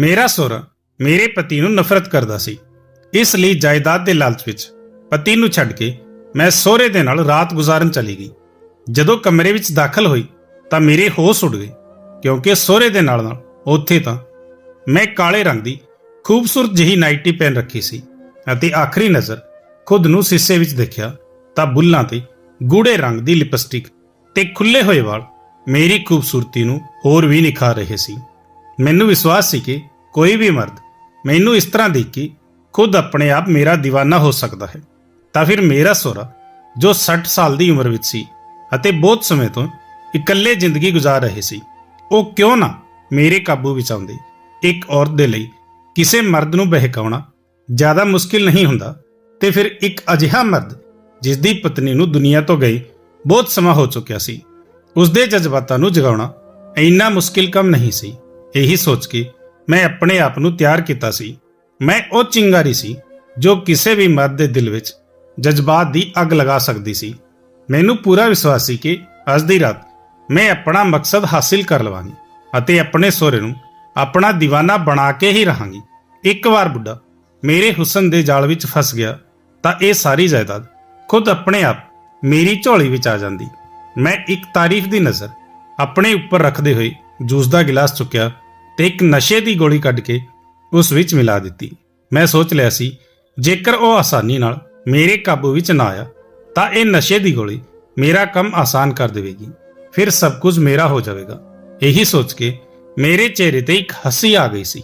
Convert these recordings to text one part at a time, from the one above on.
ਮੇਰਾ ਸਹੁਰਾ ਮੇਰੇ ਪਤੀ ਨੂੰ ਨਫ਼ਰਤ ਕਰਦਾ ਸੀ। ਇਸ ਲਈ ਜਾਇਦਾਦ ਦੇ ਲਾਲਚ ਵਿੱਚ ਪਤੀ ਨੂੰ ਛੱਡ ਕੇ ਮੈਂ ਸਹੁਰੇ ਦੇ ਨਾਲ ਰਾਤ ਗੁਜ਼ਾਰਨ ਚਲੀ ਗਈ। ਜਦੋਂ ਕਮਰੇ ਵਿੱਚ ਦਾਖਲ ਹੋਈ ਤਾਂ ਮੇਰੇ ਹੋਸ਼ ਉੱਡ ਗਏ, ਕਿਉਂਕਿ ਸਹੁਰੇ ਦੇ ਨਾਲ ਨਾਲ ਉੱਥੇ ਤਾਂ ਮੈਂ ਕਾਲੇ ਰੰਗ ਦੀ ਖੂਬਸੂਰਤ ਜਿਹੀ ਨਾਈਟੀ ਪਹਿਨ ਰੱਖੀ ਸੀ ਅਤੇ ਆਖਰੀ ਨਜ਼ਰ ਖੁਦ ਨੂੰ ਸੀਸੇ ਵਿੱਚ ਦੇਖਿਆ ਤਾਂ ਬੁੱਲਾਂ ਤੇ ਗੂੜੇ ਰੰਗ ਦੀ ਲਿਪਸਟਿਕ ਤੇ ਖੁੱਲੇ ਹੋਏ ਵਾਲ ਮੇਰੀ ਖੂਬਸੂਰਤੀ ਨੂੰ ਹੋਰ ਵੀ ਨਿਖਾਰ ਰਹੇ ਸੀ। ਮੈਨੂੰ ਵਿਸ਼ਵਾਸ ਸੀ ਕਿ ਕੋਈ ਵੀ ਮਰਦ ਮੈਨੂੰ ਇਸ ਤਰ੍ਹਾਂ ਦੇਖੀ ਖੁਦ ਆਪਣੇ ਆਪ ਮੇਰਾ دیਵਾਨਾ ਹੋ ਸਕਦਾ ਹੈ। ਤਾਂ ਫਿਰ ਮੇਰਾ ਸਹੁਰਾ, ਜੋ 60 ਸਾਲ ਦੀ ਉਮਰ ਵਿੱਚ ਸੀ ਅਤੇ ਬਹੁਤ ਸਮੇਂ ਤੋਂ ਇਕੱਲੇ ਜ਼ਿੰਦਗੀ ਗੁਜ਼ਾਰ ਰਹੇ ਸੀ, ਉਹ ਕਿਉਂ ਨਾ ਮੇਰੇ ਕਾਬੂ ਵਿੱਚ ਆਉਂਦੀ? ਇੱਕ ਔਰਤ ਦੇ ਲਈ ਕਿਸੇ ਮਰਦ ਨੂੰ ਬਹਿਕਾਉਣਾ ਜ਼ਿਆਦਾ ਮੁਸ਼ਕਿਲ ਨਹੀਂ ਹੁੰਦਾ ਤੇ ਫਿਰ ਇੱਕ ਅਜਿਹਾ ਮਰਦ ਜਿਸ ਦੀ ਪਤਨੀ ਨੂੰ ਦੁਨੀਆ ਤੋਂ ਗਏ ਬਹੁਤ ਸਮਾਂ ਹੋ ਚੁੱਕਿਆ ਸੀ ਉਸ ਦੇ ਜਜ਼ਬਾਤਾਂ ਨੂੰ ਜਗਾਉਣਾ ਇੰਨਾ ਮੁਸ਼ਕਿਲ ਕੰਮ ਨਹੀਂ ਸੀ। ਇਹੀ ਸੋਚ ਕੇ ਮੈਂ ਆਪਣੇ ਆਪ ਨੂੰ ਤਿਆਰ ਕੀਤਾ ਸੀ। ਮੈਂ ਉਹ ਚਿੰਗਾਰੀ ਸੀ ਜੋ ਕਿਸੇ ਵੀ ਮਰਦ ਦੇ ਦਿਲ ਵਿੱਚ ਜਜ਼ਬਾਤ ਦੀ ਅੱਗ ਲਗਾ ਸਕਦੀ ਸੀ। ਮੈਨੂੰ ਪੂਰਾ ਵਿਸ਼ਵਾਸ ਸੀ ਕਿ ਅੱਜ ਦੀ ਰਾਤ ਮੈਂ ਆਪਣਾ ਮਕਸਦ ਹਾਸਿਲ ਕਰ ਲਵਾਂਗੀ ਅਤੇ ਆਪਣੇ ਸਹੁਰੇ ਨੂੰ ਆਪਣਾ دیਵਾਨਾ ਬਣਾ ਕੇ ਹੀ ਰਹਾਂਗੀ। ਇੱਕ ਵਾਰ ਬੁੱਢਾ ਮੇਰੇ ਹੁਸਨ ਦੇ ਜਾਲ ਵਿੱਚ ਫਸ ਗਿਆ ਤਾਂ ਇਹ ਸਾਰੀ ਜਾਇਦਾਦ ਖੁਦ ਆਪਣੇ ਆਪ ਮੇਰੀ ਝੋਲੀ ਵਿੱਚ ਆ ਜਾਂਦੀ। ਮੈਂ ਇੱਕ ਤਾਰੀਫ ਦੀ ਨਜ਼ਰ ਆਪਣੇ ਉੱਪਰ ਰੱਖਦੇ ਹੋਏ ਜੂਸ ਦਾ ਗਿਲਾਸ ਚੁੱਕਿਆ ਤੇ ਇੱਕ ਨਸ਼ੇ ਦੀ ਗੋਲੀ ਕੱਢ ਕੇ ਉਸ ਵਿੱਚ ਮਿਲਾ ਦਿੱਤੀ। ਮੈਂ ਸੋਚ ਲਿਆ ਸੀ, ਜੇਕਰ ਉਹ ਆਸਾਨੀ ਨਾਲ ਮੇਰੇ ਕਾਬੂ ਵਿੱਚ ਨਾ ਆਇਆ, ਤਾਂ ਇਹ ਨਸ਼ੇ ਦੀ ਗੋਲੀ ਮੇਰਾ ਕੰਮ ਆਸਾਨ ਕਰ ਦੇਵੇਗੀ। ਫਿਰ ਸਭ ਕੁਝ ਮੇਰਾ ਹੋ ਜਾਵੇਗਾ। ਇਹੀ ਸੋਚ ਕੇ ਮੇਰੇ ਚਿਹਰੇ ਤੇ ਇੱਕ ਹੱਸੀ ਆ ਗਈ ਸੀ।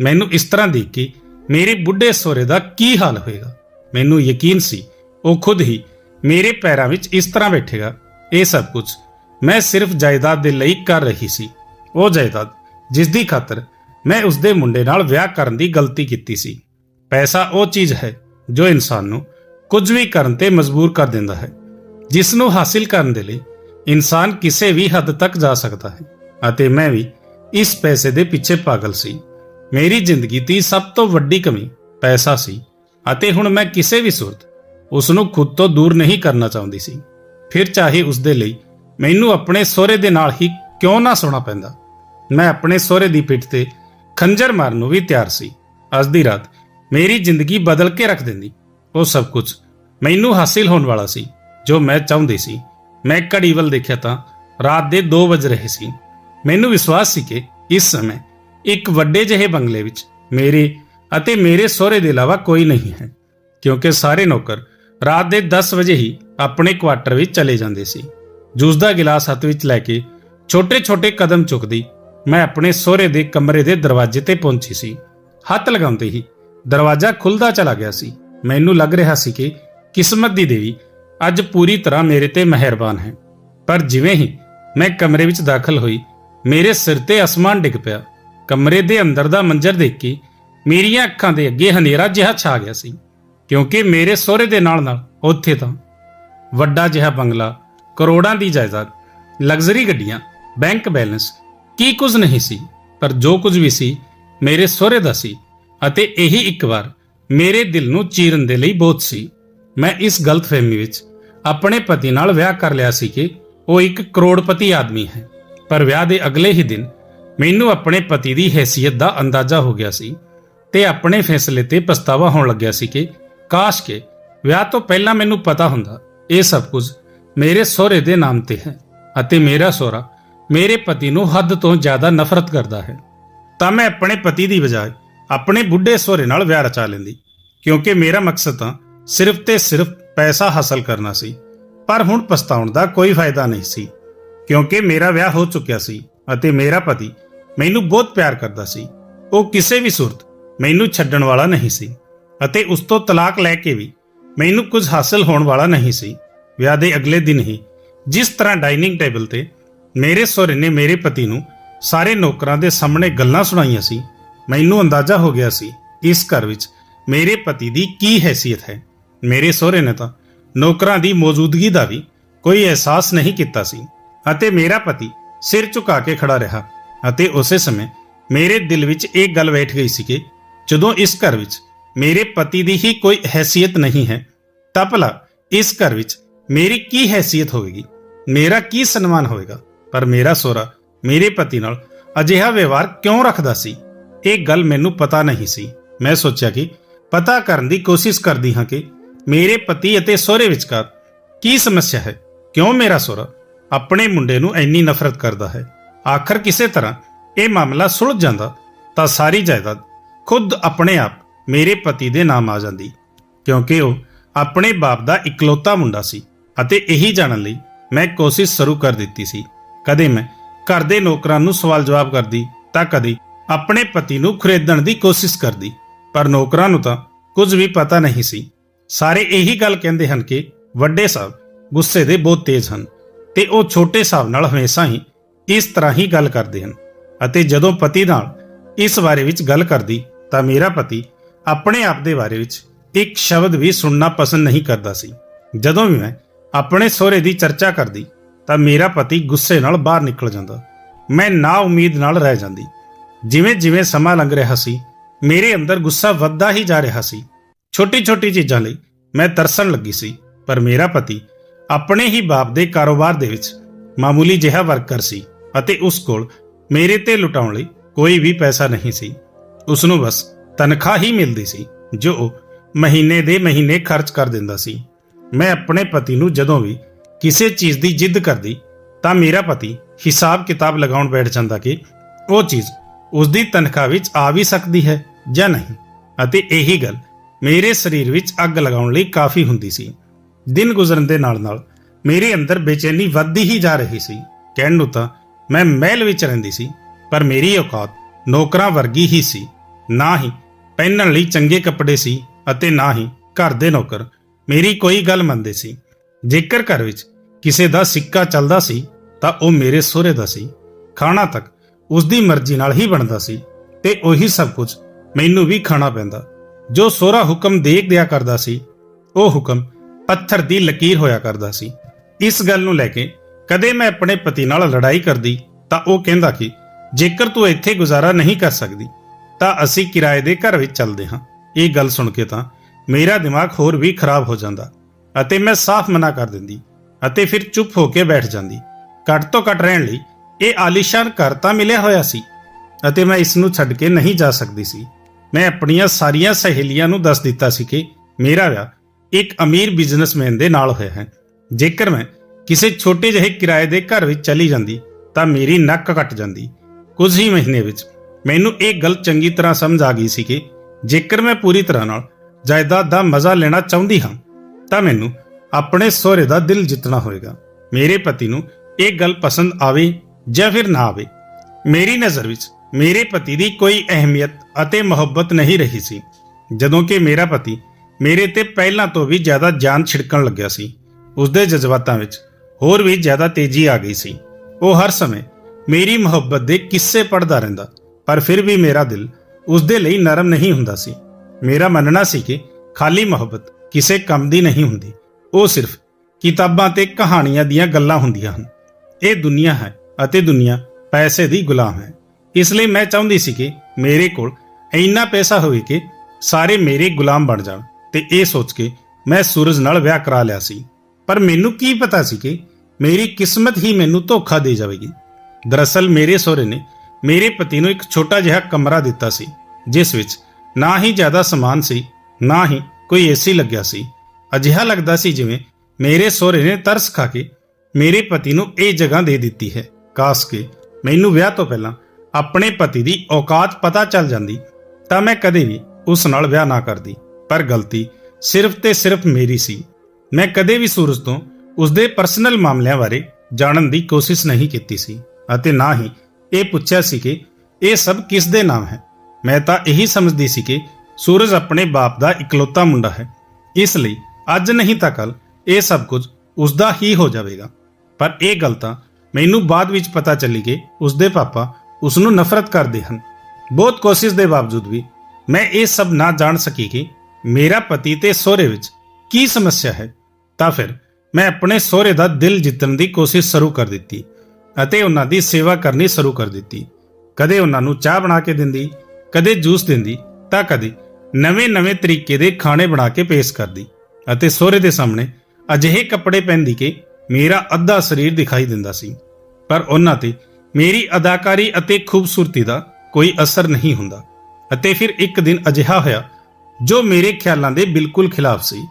ਮੈਨੂੰ ਇਸ ਤਰ੍ਹਾਂ ਦੇਖ ਕੇ ਮੇਰੇ ਬੁੱਢੇ ਸਹੁਰੇ ਦਾ ਕੀ ਹਾਲ ਹੋਏਗਾ? ਮੈਨੂੰ ਯਕੀਨ ਸੀ, ਉਹ ਖੁਦ ਹੀ ਮੇਰੇ ਪੈਰਾਂ ਵਿੱਚ ਇਸ ਤਰ੍ਹਾਂ ਬੈਠੇਗਾ। ਇਹ ਸਭ ਕੁਝ ਮੈਂ ਸਿਰਫ ਜਾਇਦਾਦ ਦੇ ਲਈ ਕਰ ਰਹੀ ਸੀ। ਉਹ ਜਾਇਦਾਦ ਜਿਸ ਦੀ ਖਾਤਰ ਮੈਂ ਉਸ ਦੇ ਮੁੰਡੇ ਨਾਲ ਵਿਆਹ ਕਰਨ ਦੀ ਗਲਤੀ ਕੀਤੀ ਸੀ। ਪੈਸਾ ਉਹ ਚੀਜ਼ ਹੈ ਜੋ ਇਨਸਾਨ ਨੂੰ ਕੁਝ ਵੀ ਕਰਨ ਤੇ ਮਜਬੂਰ ਕਰ ਦਿੰਦਾ ਹੈ, ਜਿਸ ਨੂੰ ਹਾਸਿਲ ਕਰਨ ਦੇ ਲਈ ਇਨਸਾਨ ਕਿਸੇ ਵੀ ਹੱਦ ਤੱਕ ਜਾ ਸਕਦਾ ਹੈ। ਅਤੇ ਮੈਂ ਵੀ ਇਸ ਪੈਸੇ ਦੇ ਪਿੱਛੇ ਪਾਗਲ ਸੀ। ਮੇਰੀ ਜ਼ਿੰਦਗੀ ਦੀ ਸਭ ਤੋਂ ਵੱਡੀ ਕਮੀ ਪੈਸਾ ਸੀ ਅਤੇ ਹੁਣ ਮੈਂ ਕਿਸੇ ਵੀ ਸੂਰਤ ਉਸ ਨੂੰ ਖੁਦ ਤੋਂ ਦੂਰ ਨਹੀਂ ਕਰਨਾ ਚਾਹੁੰਦੀ ਸੀ। ਫਿਰ ਚਾਹੇ ਉਸ ਦੇ ਲਈ ਮੈਨੂੰ ਆਪਣੇ ਸਹੁਰੇ ਦੇ ਨਾਲ ਹੀ ਕਿਉਂ ਨਾ ਸੋਣਾ ਪੈਂਦਾ। ਮੈਂ ਆਪਣੇ ਸਹੁਰੇ ਦੀ ਪਿੱਠ ਤੇ ਖੰਜਰ ਮਾਰਨ ਨੂੰ ਵੀ ਤਿਆਰ ਸੀ। ਅੱਜ ਦੀ ਰਾਤ ਮੇਰੀ ਜ਼ਿੰਦਗੀ ਬਦਲ ਕੇ ਰੱਖ ਦਿੰਦੀ। ਉਹ ਸਭ ਕੁਝ ਮੈਨੂੰ ਹਾਸਿਲ ਹੋਣ ਵਾਲਾ ਸੀ, ਜੋ ਮੈਂ ਚਾਹੁੰਦੀ ਸੀ। ਮੈਂ ਘੜੀ ਵੱਲ ਦੇਖਿਆ ਤਾਂ ਰਾਤ ਦੇ 2 ਵਜ ਰਹੇ ਸੀ। ਮੈਨੂੰ ਵਿਸ਼ਵਾਸ ਸੀ ਕਿ ਇਸ ਸਮੇਂ ਇੱਕ ਵੱਡੇ ਜਿਹੇ ਬੰਗਲੇ ਵਿੱਚ ਮੇਰੇ ਅਤੇ ਮੇਰੇ ਸਹੁਰੇ ਦੇ ਇਲਾਵਾ ਕੋਈ ਨਹੀਂ ਹੈ, ਕਿਉਂਕਿ ਸਾਰੇ ਨੌਕਰ ਰਾਤ ਦੇ 10 ਵਜੇ ਹੀ ਆਪਣੇ ਕੁਆਟਰ ਵਿੱਚ ਚਲੇ ਜਾਂਦੇ ਸੀ। ਜੂਸ ਦਾ ਗਿਲਾਸ ਹੱਥ ਵਿੱਚ ਲੈ ਕੇ ਛੋਟੇ-ਛੋਟੇ ਕਦਮ ਚੁੱਕਦੀ ਮੈਂ ਆਪਣੇ ਸਹੁਰੇ ਦੇ ਕਮਰੇ ਦੇ ਦਰਵਾਜ਼ੇ ਤੇ ਪਹੁੰਚੀ ਸੀ। ਹੱਥ ਲਗਾਉਂਦੇ ਹੀ ਦਰਵਾਜ਼ਾ ਖੁੱਲਦਾ ਚਲਾ ਗਿਆ ਸੀ। ਮੈਨੂੰ ਲੱਗ ਰਿਹਾ ਸੀ ਕਿ ਕਿਸਮਤ ਦੀ ਦੇਵੀ ਅੱਜ ਪੂਰੀ ਤਰ੍ਹਾਂ ਮੇਰੇ ਤੇ ਮਿਹਰਬਾਨ ਹੈ। ਪਰ ਜਿਵੇਂ ਹੀ ਮੈਂ ਕਮਰੇ ਵਿੱਚ ਦਾਖਲ ਹੋਈ, ਮੇਰੇ ਸਿਰ ਤੇ ਅਸਮਾਨ ਡਿੱਗ ਪਿਆ। ਕਮਰੇ ਦੇ ਅੰਦਰ ਦਾ ਮੰਜ਼ਰ ਦੇਖ ਕੇ ਮੇਰੀਆਂ ਅੱਖਾਂ ਦੇ ਅੱਗੇ ਹਨੇਰਾ ਜਿਹਾ ਛਾ ਗਿਆ ਸੀ, ਕਿਉਂਕਿ ਮੇਰੇ ਸਹੁਰੇ ਦੇ ਨਾਲ ਨਾਲ ਉੱਥੇ ਤਾਂ ਵੱਡਾ ਜਿਹਾ ਬੰਗਲਾ, ਕਰੋੜਾਂ ਦੀ ਜਾਇਦਾਦ, ਲਗਜ਼ਰੀ ਗੱਡੀਆਂ, ਬੈਂਕ ਬੈਲੈਂਸ ਕੀ ਕੁਝ ਨਹੀਂ ਸੀ, ਪਰ ਜੋ ਕੁਝ ਵੀ ਸੀ, ਮੇਰੇ ਸਹੁਰੇ ਦਾ ਸੀ ਅਤੇ ਇਹੀ ਇੱਕ ਵਾਰ ਮੇਰੇ ਦਿਲ ਨੂੰ ਚੀਰਨ ਦੇ ਲਈ ਬਹੁਤ ਸੀ। ਮੈਂ ਇਸ ਗਲਤਫਹਿਮੀ ਵਿੱਚ ਆਪਣੇ ਪਤੀ ਨਾਲ ਵਿਆਹ ਕਰ ਲਿਆ ਸੀ ਕਿ ਉਹ ਇੱਕ ਕਰੋੜਪਤੀ ਆਦਮੀ ਹੈ। ਪਰ ਵਿਆਹ ਦੇ ਅਗਲੇ ਹੀ ਦਿਨ ਮੈਨੂੰ ਆਪਣੇ ਪਤੀ ਦੀ ਹੈਸੀਅਤ ਦਾ ਅੰਦਾਜ਼ਾ ਹੋ ਗਿਆ ਸੀ ਤੇ ਆਪਣੇ ਫੈਸਲੇ ਤੇ ਪਛਤਾਵਾ ਹੋਣ ਲੱਗਿਆ ਸੀ ਕਿ ਕਾਸ਼ ਕੇ ਵਿਆਹ ਤੋਂ ਪਹਿਲਾਂ ਮੈਨੂੰ ਪਤਾ ਹੁੰਦਾ, ਇਹ ਸਭ ਕੁਝ ਮੇਰੇ ਸਹੁਰੇ ਦੇ ਨਾਮ ਤੇ ਹੈ ਅਤੇ ਮੇਰਾ ਸਹੁਰਾ ਮੇਰੇ ਪਤੀ ਨੂੰ ਹੱਦ ਤੋਂ ਜ਼ਿਆਦਾ ਨਫ਼ਰਤ ਕਰਦਾ ਹੈ। ਤਾਂ ਮੈਂ ਆਪਣੇ ਪਤੀ ਦੀ ਬਜਾਏ ਆਪਣੇ ਬੁੱਢੇ ਸਹੁਰੇ ਨਾਲ ਵਿਆਹ ਰਚਾ ਲੈਂਦੀ, ਕਿਉਂਕਿ ਮੇਰਾ ਮਕਸਦ ਤਾਂ ਸਿਰਫ ਤੇ ਸਿਰਫ ਪੈਸਾ ਹਾਸਲ ਕਰਨਾ ਸੀ, ਪਰ ਹੁਣ ਪਛਤਾਉਣ ਦਾ ਕੋਈ ਫਾਇਦਾ ਨਹੀਂ ਸੀ, ਕਿਉਂਕਿ ਮੇਰਾ ਵਿਆਹ ਹੋ ਚੁੱਕਿਆ ਸੀ ਅਤੇ ਮੇਰਾ ਪਤੀ ਮੈਨੂੰ ਬਹੁਤ ਪਿਆਰ ਕਰਦਾ ਸੀ। ਉਹ ਕਿਸੇ ਵੀ ਸੂਰਤ ਮੈਨੂੰ ਛੱਡਣ ਵਾਲਾ ਨਹੀਂ ਸੀ ਅਤੇ ਉਸ ਤੋਂ ਤਲਾਕ ਲੈ ਕੇ ਵੀ ਮੈਨੂੰ ਕੁਝ ਹਾਸਲ ਹੋਣ ਵਾਲਾ ਨਹੀਂ ਸੀ। ਵਿਆਹ ਦੇ ਅਗਲੇ ਦਿਨ ਹੀ ਜਿਸ ਤਰ੍ਹਾਂ ਡਾਈਨਿੰਗ ਟੇਬਲ ਤੇ ਮੇਰੇ ਸਹੁਰੇ ਨੇ ਮੇਰੇ ਪਤੀ ਨੂੰ ਸਾਰੇ ਨੌਕਰਾਂ ਦੇ ਸਾਹਮਣੇ ਗੱਲਾਂ ਸੁਣਾਈਆਂ ਸੀ, ਮੈਨੂੰ ਅੰਦਾਜ਼ਾ ਹੋ ਗਿਆ ਸੀ ਇਸ ਘਰ ਵਿੱਚ ਮੇਰੇ ਪਤੀ ਦੀ ਕੀ ਹੈਸੀਅਤ ਹੈ। ਮੇਰੇ ਸਹੁਰੇ ਨੇ ਤਾਂ ਨੌਕਰਾਂ ਦੀ ਮੌਜੂਦਗੀ ਦਾ ਵੀ ਕੋਈ ਅਹਿਸਾਸ ਨਹੀਂ ਕੀਤਾ ਸੀ ਅਤੇ ਮੇਰਾ ਪਤੀ ਸਿਰ ਝੁਕਾ ਕੇ ਖੜਾ ਰਿਹਾ ਅਤੇ ਉਸੇ ਸਮੇਂ ਮੇਰੇ ਦਿਲ ਵਿੱਚ ਇਹ ਗੱਲ ਬੈਠ ਗਈ ਸੀ ਕਿ ਜਦੋਂ ਇਸ ਘਰ ਵਿੱਚ ਮੇਰੇ ਪਤੀ ਦੀ ਹੀ ਕੋਈ ਹੈਸੀਅਤ ਨਹੀਂ ਹੈ, ਤਾਂ ਭਲਾ ਇਸ ਘਰ ਵਿੱਚ ਮੇਰੀ ਕੀ ਹੈਸੀਅਤ ਹੋਵੇਗੀ, ਮੇਰਾ ਕੀ ਸਨਮਾਨ ਹੋਵੇਗਾ। ਪਰ ਮੇਰਾ ਸੋਰਾ ਮੇਰੇ ਪਤੀ ਨਾਲ ਅਜਿਹਾ ਵਿਵਹਾਰ ਕਿਉਂ ਰੱਖਦਾ ਸੀ? ਇਹ ਗੱਲ ਮੈਨੂੰ ਪਤਾ ਨਹੀਂ ਸੀ। ਮੈਂ ਸੋਚਿਆ ਕਿ ਪਤਾ ਕਰਨ ਦੀ ਕੋਸ਼ਿਸ਼ ਕਰਦੀ ਹਾਂ ਕਿ ਮੇਰੇ ਪਤੀ ਅਤੇ ਸਹੁਰੇ ਵਿਚਕਾਰ ਕੀ ਸਮੱਸਿਆ ਹੈ? ਕਿਉਂ ਮੇਰਾ ਸਹੁਰਾ ਆਪਣੇ ਮੁੰਡੇ ਨੂੰ ਇੰਨੀ ਨਫ਼ਰਤ ਕਰਦਾ ਹੈ? ਆਖਰ ਕਿਸੇ ਤਰ੍ਹਾਂ ਇਹ ਮਾਮਲਾ ਸੁਲਝ ਜਾਂਦਾ ਤਾਂ ਸਾਰੀ ਜਾਇਦਾਦ ਖੁਦ ਆਪਣੇ ਆਪ ਮੇਰੇ ਪਤੀ ਦੇ ਨਾਮ ਆ ਜਾਂਦੀ, ਕਿਉਂਕਿ ਉਹ ਆਪਣੇ ਬਾਪ ਦਾ ਇਕਲੌਤਾ ਮੁੰਡਾ ਸੀ ਅਤੇ ਇਹੀ ਜਾਣਨ ਲਈ ਮੈਂ ਕੋਸ਼ਿਸ਼ ਸ਼ੁਰੂ ਕਰ ਦਿੱਤੀ ਸੀ ਕਦੇ ਮੈਂ ਘਰ ਦੇ ਨੌਕਰਾਂ ਨੂੰ ਸਵਾਲ ਜਵਾਬ ਕਰਦੀ, ਤਾਂ ਕਦੇ ਆਪਣੇ ਪਤੀ ਨੂੰ ਖਰੀਦਣ ਦੀ ਕੋਸ਼ਿਸ਼ ਕਰਦੀ। ਪਰ ਨੌਕਰਾਂ ਨੂੰ ਤਾਂ ਕੁਝ ਵੀ ਪਤਾ ਨਹੀਂ ਸੀ। ਸਾਰੇ ਇਹੀ ਗੱਲ ਕਹਿੰਦੇ ਹਨ ਕਿ ਵੱਡੇ ਸਾਹਿਬ ਗੁੱਸੇ ਦੇ ਬਹੁਤ ਤੇਜ਼ ਹਨ ਤੇ ਉਹ ਛੋਟੇ ਸਾਹਿਬ ਨਾਲ ਹਮੇਸ਼ਾ ਹੀ ਇਸ ਤਰ੍ਹਾਂ ਹੀ ਗੱਲ ਕਰਦੇ ਹਨ ਅਤੇ ਜਦੋਂ ਪਤੀ ਨਾਲ ਇਸ ਬਾਰੇ ਵਿੱਚ ਗੱਲ ਕਰਦੀ, ਤਾਂ ਮੇਰਾ ਪਤੀ ਆਪਣੇ ਆਪ ਦੇ ਬਾਰੇ ਵਿੱਚ ਇੱਕ ਸ਼ਬਦ ਵੀ ਸੁਣਨਾ ਪਸੰਦ ਨਹੀਂ ਕਰਦਾ ਸੀ। ਜਦੋਂ ਵੀ ਮੈਂ ਆਪਣੇ ਸਹੁਰੇ ਦੀ ਚਰਚਾ ਕਰਦੀ ਤਾਂ ਮੇਰਾ ਪਤੀ ਗੁੱਸੇ ਨਾਲ ਬਾਹਰ ਨਿਕਲ ਜਾਂਦਾ। ਮੈਂ ਨਾ ਉਮੀਦ ਨਾਲ ਰਹਿ ਜਾਂਦੀ। ਜਿਵੇਂ ਜਿਵੇਂ ਸਮਾਂ ਲੰਘ ਰਿਹਾ ਸੀ, ਮੇਰੇ ਅੰਦਰ ਗੁੱਸਾ ਵੱਧਦਾ ਹੀ ਜਾ ਰਿਹਾ ਸੀ। ਛੋਟੀ-ਛੋਟੀ ਚੀਜ਼ਾਂ ਲਈ ਮੈਂ ਤਰਸਣ ਲੱਗੀ ਸੀ, ਪਰ ਮੇਰਾ ਪਤੀ ਆਪਣੇ ਹੀ ਬਾਪ ਦੇ ਕਾਰੋਬਾਰ ਦੇ ਵਿੱਚ ਮਾਮੂਲੀ ਜਿਹਾ ਵਰਕਰ ਸੀ ਅਤੇ ਉਸ ਕੋਲ ਮੇਰੇ ਤੇ ਲੁਟਾਉਣ ਲਈ ਕੋਈ ਵੀ ਪੈਸਾ ਨਹੀਂ ਸੀ। ਉਸ ਨੂੰ ਬਸ ਤਨਖਾਹ ਹੀ ਮਿਲਦੀ ਸੀ, ਜੋ ਉਹ ਮਹੀਨੇ ਦੇ ਮਹੀਨੇ ਖਰਚ ਕਰ ਦਿੰਦਾ ਸੀ। ਮੈਂ ਆਪਣੇ ਪਤੀ ਨੂੰ ਜਦੋਂ ਵੀ ਕਿਸੇ ਚੀਜ਼ ਦੀ ਜਿੱਦ ਕਰਦੀ, ਤਾਂ ਮੇਰਾ ਪਤੀ ਹਿਸਾਬ ਕਿਤਾਬ ਲਗਾਉਣ ਬੈਠ ਜਾਂਦਾ ਕਿ ਉਹ ਚੀਜ਼ ਉਸ ਦੀ ਤਨਖਾਹ ਵਿੱਚ ਆ ਵੀ ਸਕਦੀ ਹੈ ਜਾਂ ਨਹੀਂ। ਅਤੇ ਇਹੀ ਗੱਲ ਮੇਰੇ ਸਰੀਰ ਵਿੱਚ ਅੱਗ ਲਗਾਉਣ ਲਈ ਕਾਫੀ ਹੁੰਦੀ ਸੀ। ਦਿਨ ਗੁਜ਼ਰਨ ਦੇ ਨਾਲ-ਨਾਲ ਮੇਰੇ ਅੰਦਰ ਬੇਚੈਨੀ ਵੱਧਦੀ ਹੀ ਜਾ ਰਹੀ ਸੀ। ਕਹਿਣ ਨੂੰ ਤਾਂ ਮੈਂ ਮਹਿਲ ਵਿੱਚ ਰਹਿੰਦੀ ਸੀ, ਪਰ ਮੇਰੀ ਔਕਾਤ ਨੌਕਰਾਂ ਵਰਗੀ ਹੀ ਸੀ। ਨਾ ਹੀ ਪਹਿਨਣ ਲਈ ਚੰਗੇ ਕੱਪੜੇ ਸੀ ਅਤੇ ਨਾ ਹੀ ਘਰ ਦੇ ਨੌਕਰ ਮੇਰੀ ਕੋਈ ਗੱਲ ਮੰਨਦੇ ਸੀ। ਜੇਕਰ ਘਰ ਵਿੱਚ ਕਿਸੇ ਦਾ ਸਿੱਕਾ ਚੱਲਦਾ ਸੀ, ਤਾਂ ਉਹ ਮੇਰੇ ਸਹੁਰੇ ਦਾ ਸੀ। ਖਾਣਾ ਤੱਕ ਉਸ ਦੀ ਮਰਜ਼ੀ ਨਾਲ ਹੀ ਬਣਦਾ ਸੀ ਤੇ ਉਹੀ ਸਭ ਕੁਝ ਮੈਨੂੰ ਵੀ ਖਾਣਾ ਪੈਂਦਾ। ਜੋ ਸੋਹਰਾ ਹੁਕਮ ਦੇਖ ਦਿਆ ਕਰਦਾ ਸੀ, ਉਹ ਹੁਕਮ ਪੱਥਰ ਦੀ ਲਕੀਰ ਹੋਇਆ ਕਰਦਾ ਸੀ। ਇਸ ਗੱਲ ਨੂੰ ਲੈ ਕੇ ਕਦੇ ਮੈਂ ਆਪਣੇ ਪਤੀ ਨਾਲ ਲੜਾਈ ਕਰਦੀ, ਤਾਂ ਉਹ ਕਹਿੰਦਾ ਕਿ ਜੇਕਰ ਤੂੰ ਇੱਥੇ ਗੁਜ਼ਾਰਾ ਨਹੀਂ ਕਰ ਸਕਦੀ, ਤਾਂ ਅਸੀਂ ਕਿਰਾਏ ਦੇ ਘਰ ਵਿੱਚ ਚੱਲਦੇ ਹਾਂ। ਇਹ ਗੱਲ ਸੁਣ ਕੇ ਤਾਂ ਮੇਰਾ ਦਿਮਾਗ ਹੋਰ ਵੀ ਖਰਾਬ ਹੋ ਜਾਂਦਾ। ਅਤੇ ਮੈਂ ਸਾਫ਼ ਮਨਾ ਕਰ ਦਿੰਦੀ ਅਤੇ ਫਿਰ ਚੁੱਪ ਹੋ ਕੇ ਬੈਠ ਜਾਂਦੀ। ਘੱਟ ਤੋਂ ਘੱਟ ਰਹਿਣ ਲਈ ਇਹ ਆਲੀਸ਼ਾਨ ਘਰ ਤਾਂ ਮਿਲਿਆ ਹੋਇਆ ਸੀ ਅਤੇ ਮੈਂ ਇਸ ਨੂੰ ਛੱਡ ਕੇ ਨਹੀਂ ਜਾ ਸਕਦੀ ਸੀ। ਮੈਂ ਆਪਣੀਆਂ ਸਾਰੀਆਂ ਸਹੇਲੀਆਂ ਨੂੰ ਦੱਸ ਦਿੱਤਾ ਸੀ ਕਿ ਮੇਰਾ ਵਿਆਹ ਇੱਕ ਅਮੀਰ ਬਿਜ਼ਨਸਮੈਨ ਦੇ ਨਾਲ ਹੋਇਆ ਹੈ। ਜੇਕਰ ਮੈਂ ਕਿਸੇ ਛੋਟੇ ਜਿਹੇ ਕਿਰਾਏ ਦੇ ਘਰ ਵਿੱਚ ਚਲੀ ਜਾਂਦੀ ਤਾਂ ਮੇਰੀ ਨੱਕ ਕੱਟ ਜਾਂਦੀ। ਕੁਝ ਹੀ ਮਹੀਨੇ ਵਿੱਚ ਮੈਨੂੰ ਇਹ ਗੱਲ ਚੰਗੀ ਤਰ੍ਹਾਂ ਸਮਝ ਆ ਗਈ ਸੀ ਕਿ ਜੇਕਰ ਮੈਂ ਪੂਰੀ ਤਰ੍ਹਾਂ ਨਾਲ ਜਾਇਦਾਦ ਦਾ ਮਜ਼ਾ ਲੈਣਾ ਚਾਹੁੰਦੀ ਹਾਂ ਤਾਂ ਮੈਨੂੰ ਆਪਣੇ ਸਹੁਰੇ ਦਾ ਦਿਲ ਜਿੱਤਣਾ ਹੋਵੇਗਾ ਮੇਰੇ ਪਤੀ ਨੂੰ ਇਹ ਗੱਲ ਪਸੰਦ ਆਵੇ ਜਾਂ ਫਿਰ ਨਾ ਆਵੇ, ਮੇਰੀ ਨਜ਼ਰ ਵਿੱਚ ਮੇਰੇ ਪਤੀ ਦੀ ਕੋਈ ਅਹਿਮੀਅਤ ਅਤੇ ਮੁਹੱਬਤ ਨਹੀਂ ਰਹੀ ਸੀ, ਜਦੋਂ ਕਿ ਮੇਰਾ ਪਤੀ ਮੇਰੇ ਤੇ ਪਹਿਲਾਂ ਤੋਂ ਵੀ ਜ਼ਿਆਦਾ ਜਾਨ ਛਿੜਕਣ ਲੱਗਿਆ ਸੀ। ਉਸ ਦੇ ਜਜ਼ਬਾਤਾਂ ਵਿੱਚ ਹੋਰ ਵੀ ਜ਼ਿਆਦਾ ਤੇਜ਼ੀ ਆ ਗਈ ਸੀ। ਉਹ ਹਰ ਸਮੇਂ ਮੇਰੀ ਮੁਹੱਬਤ ਦੇ ਕਿੱਸੇ ਪੜਦਾ ਰਹਿੰਦਾ, ਪਰ ਫਿਰ ਵੀ ਮੇਰਾ ਦਿਲ ਉਸ ਦੇ ਲਈ ਨਰਮ ਨਹੀਂ ਹੁੰਦਾ ਸੀ। ਮੇਰਾ ਮੰਨਣਾ ਸੀ ਕਿ ਖਾਲੀ ਮੁਹੱਬਤ ਕਿਸੇ ਕੰਮ ਦੀ ਨਹੀਂ ਹੁੰਦੀ। ਉਹ ਸਿਰਫ ਕਿਤਾਬਾਂ ਤੇ ਕਹਾਣੀਆਂ ਦੀਆਂ ਗੱਲਾਂ ਹੁੰਦੀਆਂ ਹਨ। ਇਹ ਦੁਨੀਆ ਹੈ ਅਤੇ ਦੁਨੀਆ ਪੈਸੇ ਦੀ ਗੁਲਾਮ ਹੈ। ਇਸ ਲਈ ਮੈਂ ਚਾਹੁੰਦੀ ਸੀ ਕਿ ਮੇਰੇ ਕੋਲ ਇੰਨਾ ਪੈਸਾ ਹੋਵੇ ਕਿ ਸਾਰੇ ਮੇਰੇ ਗੁਲਾਮ ਬਣ ਜਾਣ ਤੇ ਇਹ ਸੋਚ ਕੇ ਮੈਂ ਸੂਰਜ ਨਾਲ ਵਿਆਹ ਕਰਾ ਲਿਆ ਸੀ। ਪਰ ਮੈਨੂੰ ਕੀ ਪਤਾ ਸੀ ਕਿ ਮੇਰੀ ਕਿਸਮਤ ਹੀ ਮੈਨੂੰ ਧੋਖਾ ਦੇ ਜਾਵੇਗੀ। ਦਰਅਸਲ ਮੇਰੇ ਸਹੁਰੇ ਨੇ ਮੇਰੇ ਪਤੀ ਨੂੰ ਇੱਕ ਛੋਟਾ ਜਿਹਾ ਕਮਰਾ ਦਿੱਤਾ ਸੀ, ਜਿਸ ਵਿੱਚ ਨਾ ਹੀ ਜ਼ਿਆਦਾ ਸਮਾਨ ਸੀ, ਨਾ ਹੀ ਕੋਈ ਏਸੀ ਲੱਗਿਆ ਸੀ। ਅਜਿਹਾ ਲੱਗਦਾ ਸੀ ਜਿਵੇਂ ਮੇਰੇ ਸਹੁਰੇ ਨੇ ਤਰਸ ਖਾ ਕੇ ਮੇਰੇ ਪਤੀ ਨੂੰ ਇਹ ਜਗ੍ਹਾ ਦੇ ਦਿੱਤੀ ਹੈ। ਕਾਸ ਕੇ ਮੈਨੂੰ ਵਿਆਹ ਤੋਂ ਪਹਿਲਾਂ ਆਪਣੇ ਪਤੀ ਦੀ ਔਕਾਤ ਪਤਾ ਚੱਲ ਜਾਂਦੀ ਤਾਂ ਮੈਂ ਕਦੇ ਵੀ ਉਸ ਨਾਲ ਵਿਆਹ ਨਾ ਕਰਦੀ। ਪਰ ਗਲਤੀ ਸਿਰਫ ਤੇ ਸਿਰਫ ਮੇਰੀ ਸੀ। ਮੈਂ ਕਦੇ ਵੀ ਸੂਰਜ ਤੋਂ ਉਸਦੇ ਪਰਸਨਲ ਮਾਮਲਿਆਂ ਬਾਰੇ ਜਾਣਨ ਦੀ ਕੋਸ਼ਿਸ਼ ਨਹੀਂ ਕੀਤੀ ਸੀ ਅਤੇ ਨਾ ਹੀ ਇਹ ਪੁੱਛਿਆ ਸੀ ਕਿ ਇਹ ਸਭ ਕਿਸ ਦੇ ਨਾਮ ਹੈ। ਮੈਂ ਤਾਂ ਇਹੀ ਸਮਝਦੀ ਸੀ ਕਿ ਸੂਰਜ ਆਪਣੇ ਬਾਪ ਦਾ ਇਕਲੌਤਾ ਮੁੰਡਾ ਹੈ। ਇਸ ਲਈ ਅੱਜ ਨਹੀਂ ਤਾਂ ਕੱਲ ਇਹ ਸਭ ਕੁਝ ਉਸਦਾ ਹੀ ਹੋ ਜਾਵੇਗਾ। ਪਰ ਇਹ ਗੱਲ ਤਾਂ ਮੈਨੂੰ ਬਾਅਦ ਵਿੱਚ ਪਤਾ ਚੱਲੀ ਕਿ ਉਸਦੇ ਪਾਪਾ ਉਸ ਨੂੰ ਨਫ਼ਰਤ ਕਰਦੇ ਹਨ। ਬਹੁਤ ਕੋਸ਼ਿਸ਼ ਦੇ ਬਾਵਜੂਦ ਵੀ ਮੈਂ ਇਹ ਸਭ ਨਾ ਜਾਣ ਸਕੀ ਕਿ ਮੇਰਾ ਪਤੀ ਤੇ ਸਹੁਰੇ ਵਿੱਚ ਕੀ ਸਮੱਸਿਆ ਹੈ, ਤਾਂ ਫਿਰ ਮੈਂ ਆਪਣੇ ਸਹੁਰੇ ਦਾ ਦਿਲ ਜਿੱਤਣ ਦੀ ਕੋਸ਼ਿਸ਼ ਸ਼ੁਰੂ ਕਰ ਦਿੱਤੀ ਅਤੇ ਉਹਨਾਂ ਦੀ ਸੇਵਾ ਕਰਨੀ ਸ਼ੁਰੂ ਕਰ ਦਿੱਤੀ। ਕਦੇ ਉਹਨਾਂ ਨੂੰ ਚਾਹ ਬਣਾ ਕੇ ਦਿੰਦੀ, ਕਦੇ ਜੂਸ ਦਿੰਦੀ, ਤਾਂ ਕਦੇ ਨਵੇਂ-ਨਵੇਂ ਤਰੀਕੇ ਦੇ ਖਾਣੇ ਬਣਾ ਕੇ ਪੇਸ਼ ਕਰਦੀ ਅਤੇ ਸੋਹਰੇ ਦੇ ਸਾਹਮਣੇ ਅਜਿਹੇ ਕੱਪੜੇ ਪਹਿਨਦੀ ਕਿ ਮੇਰਾ ਅੱਧਾ ਸਰੀਰ ਦਿਖਾਈ ਦਿੰਦਾ ਸੀ। ਪਰ ਉਹਨਾਂ ਤੇ ਮੇਰੀ ਅਦਾਕਾਰੀ ਅਤੇ ਖੂਬਸੂਰਤੀ ਦਾ ਕੋਈ ਅਸਰ ਨਹੀਂ ਹੁੰਦਾ ਅਤੇ ਫਿਰ ਇੱਕ ਦਿਨ ਅਜਿਹਾ ਹੋਇਆ ਜੋ ਮੇਰੇ ਖਿਆਲਾਂ ਦੇ ਬਿਲਕੁਲ ਖਿਲਾਫ ਸੀ।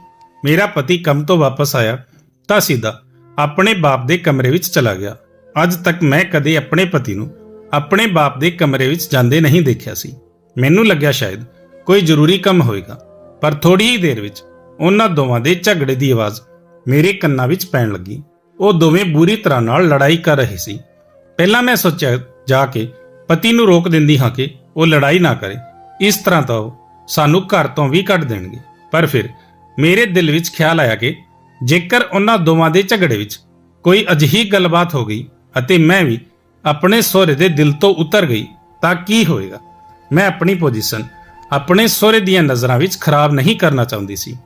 ਮੇਰਾ ਪਤੀ ਕੰਮ ਤੋਂ ਵਾਪਸ ਆਇਆ ਤਾਂ ਸਿੱਧਾ ਆਪਣੇ ਬਾਪ ਦੇ ਕਮਰੇ ਵਿੱਚ ਚਲਾ ਗਿਆ। ਅੱਜ ਤੱਕ ਮੈਂ ਕਦੇ ਆਪਣੇ ਪਤੀ ਨੂੰ ਆਪਣੇ ਬਾਪ ਦੇ ਕਮਰੇ ਵਿੱਚ ਜਾਂਦੇ ਨਹੀਂ ਦੇਖਿਆ ਸੀ। ਮੈਨੂੰ ਲੱਗਿਆ ਸ਼ਾਇਦ ਕੋਈ ਜ਼ਰੂਰੀ ਕੰਮ ਹੋਏਗਾ। ਪਰ ਥੋੜੀ ਹੀ ਦੇਰ ਵਿੱਚ ਉਹਨਾਂ ਦੋਵਾਂ ਦੇ ਝਗੜੇ ਦੀ ਆਵਾਜ਼ ਮੇਰੇ ਕੰਨਾਂ ਵਿੱਚ ਪੈਣ ਲੱਗੀ। ਉਹ ਦੋਵੇਂ ਬੁਰੀ ਤਰ੍ਹਾਂ ਨਾਲ ਲੜਾਈ ਕਰ ਰਹੇ ਸੀ। ਪਹਿਲਾਂ ਮੈਂ ਸੋਚਿਆ ਜਾ ਕੇ ਪਤੀ ਨੂੰ ਰੋਕ ਦਿੰਦੀ ਹਾਂ ਕਿ ਉਹ ਲੜਾਈ ਨਾ ਕਰੇ। ਇਸ ਤਰ੍ਹਾਂ ਤਾਂ ਉਹ ਸਾਨੂੰ ਘਰ ਤੋਂ ਵੀ ਕੱਢ ਦੇਣਗੇ। ਪਰ ਫਿਰ ਮੇਰੇ ਦਿਲ ਵਿੱਚ ਖਿਆਲ ਆਇਆ ਕਿ ਜੇਕਰ ਉਹਨਾਂ ਦੋਵਾਂ ਦੇ ਝਗੜੇ ਵਿੱਚ ਕੋਈ ਅਜਿਹੀ ਗੱਲਬਾਤ ਹੋ ਗਈ ਅਤੇ ਮੈਂ ਵੀ ਆਪਣੇ ਸਹੁਰੇ ਦੇ ਦਿਲ ਤੋਂ ਉਤਰ ਗਈ ਤਾਂ ਕੀ ਹੋਏਗਾ? ਮੈਂ ਆਪਣੀ ਪੋਜੀਸ਼ਨ ਆਪਣੇ ਸਹੁਰੇ ਦੀਆਂ ਨਜ਼ਰਾਂ ਵਿੱਚ ਖਰਾਬ ਨਹੀਂ ਕਰਨਾ ਚਾਹੁੰਦੀ ਸੀ।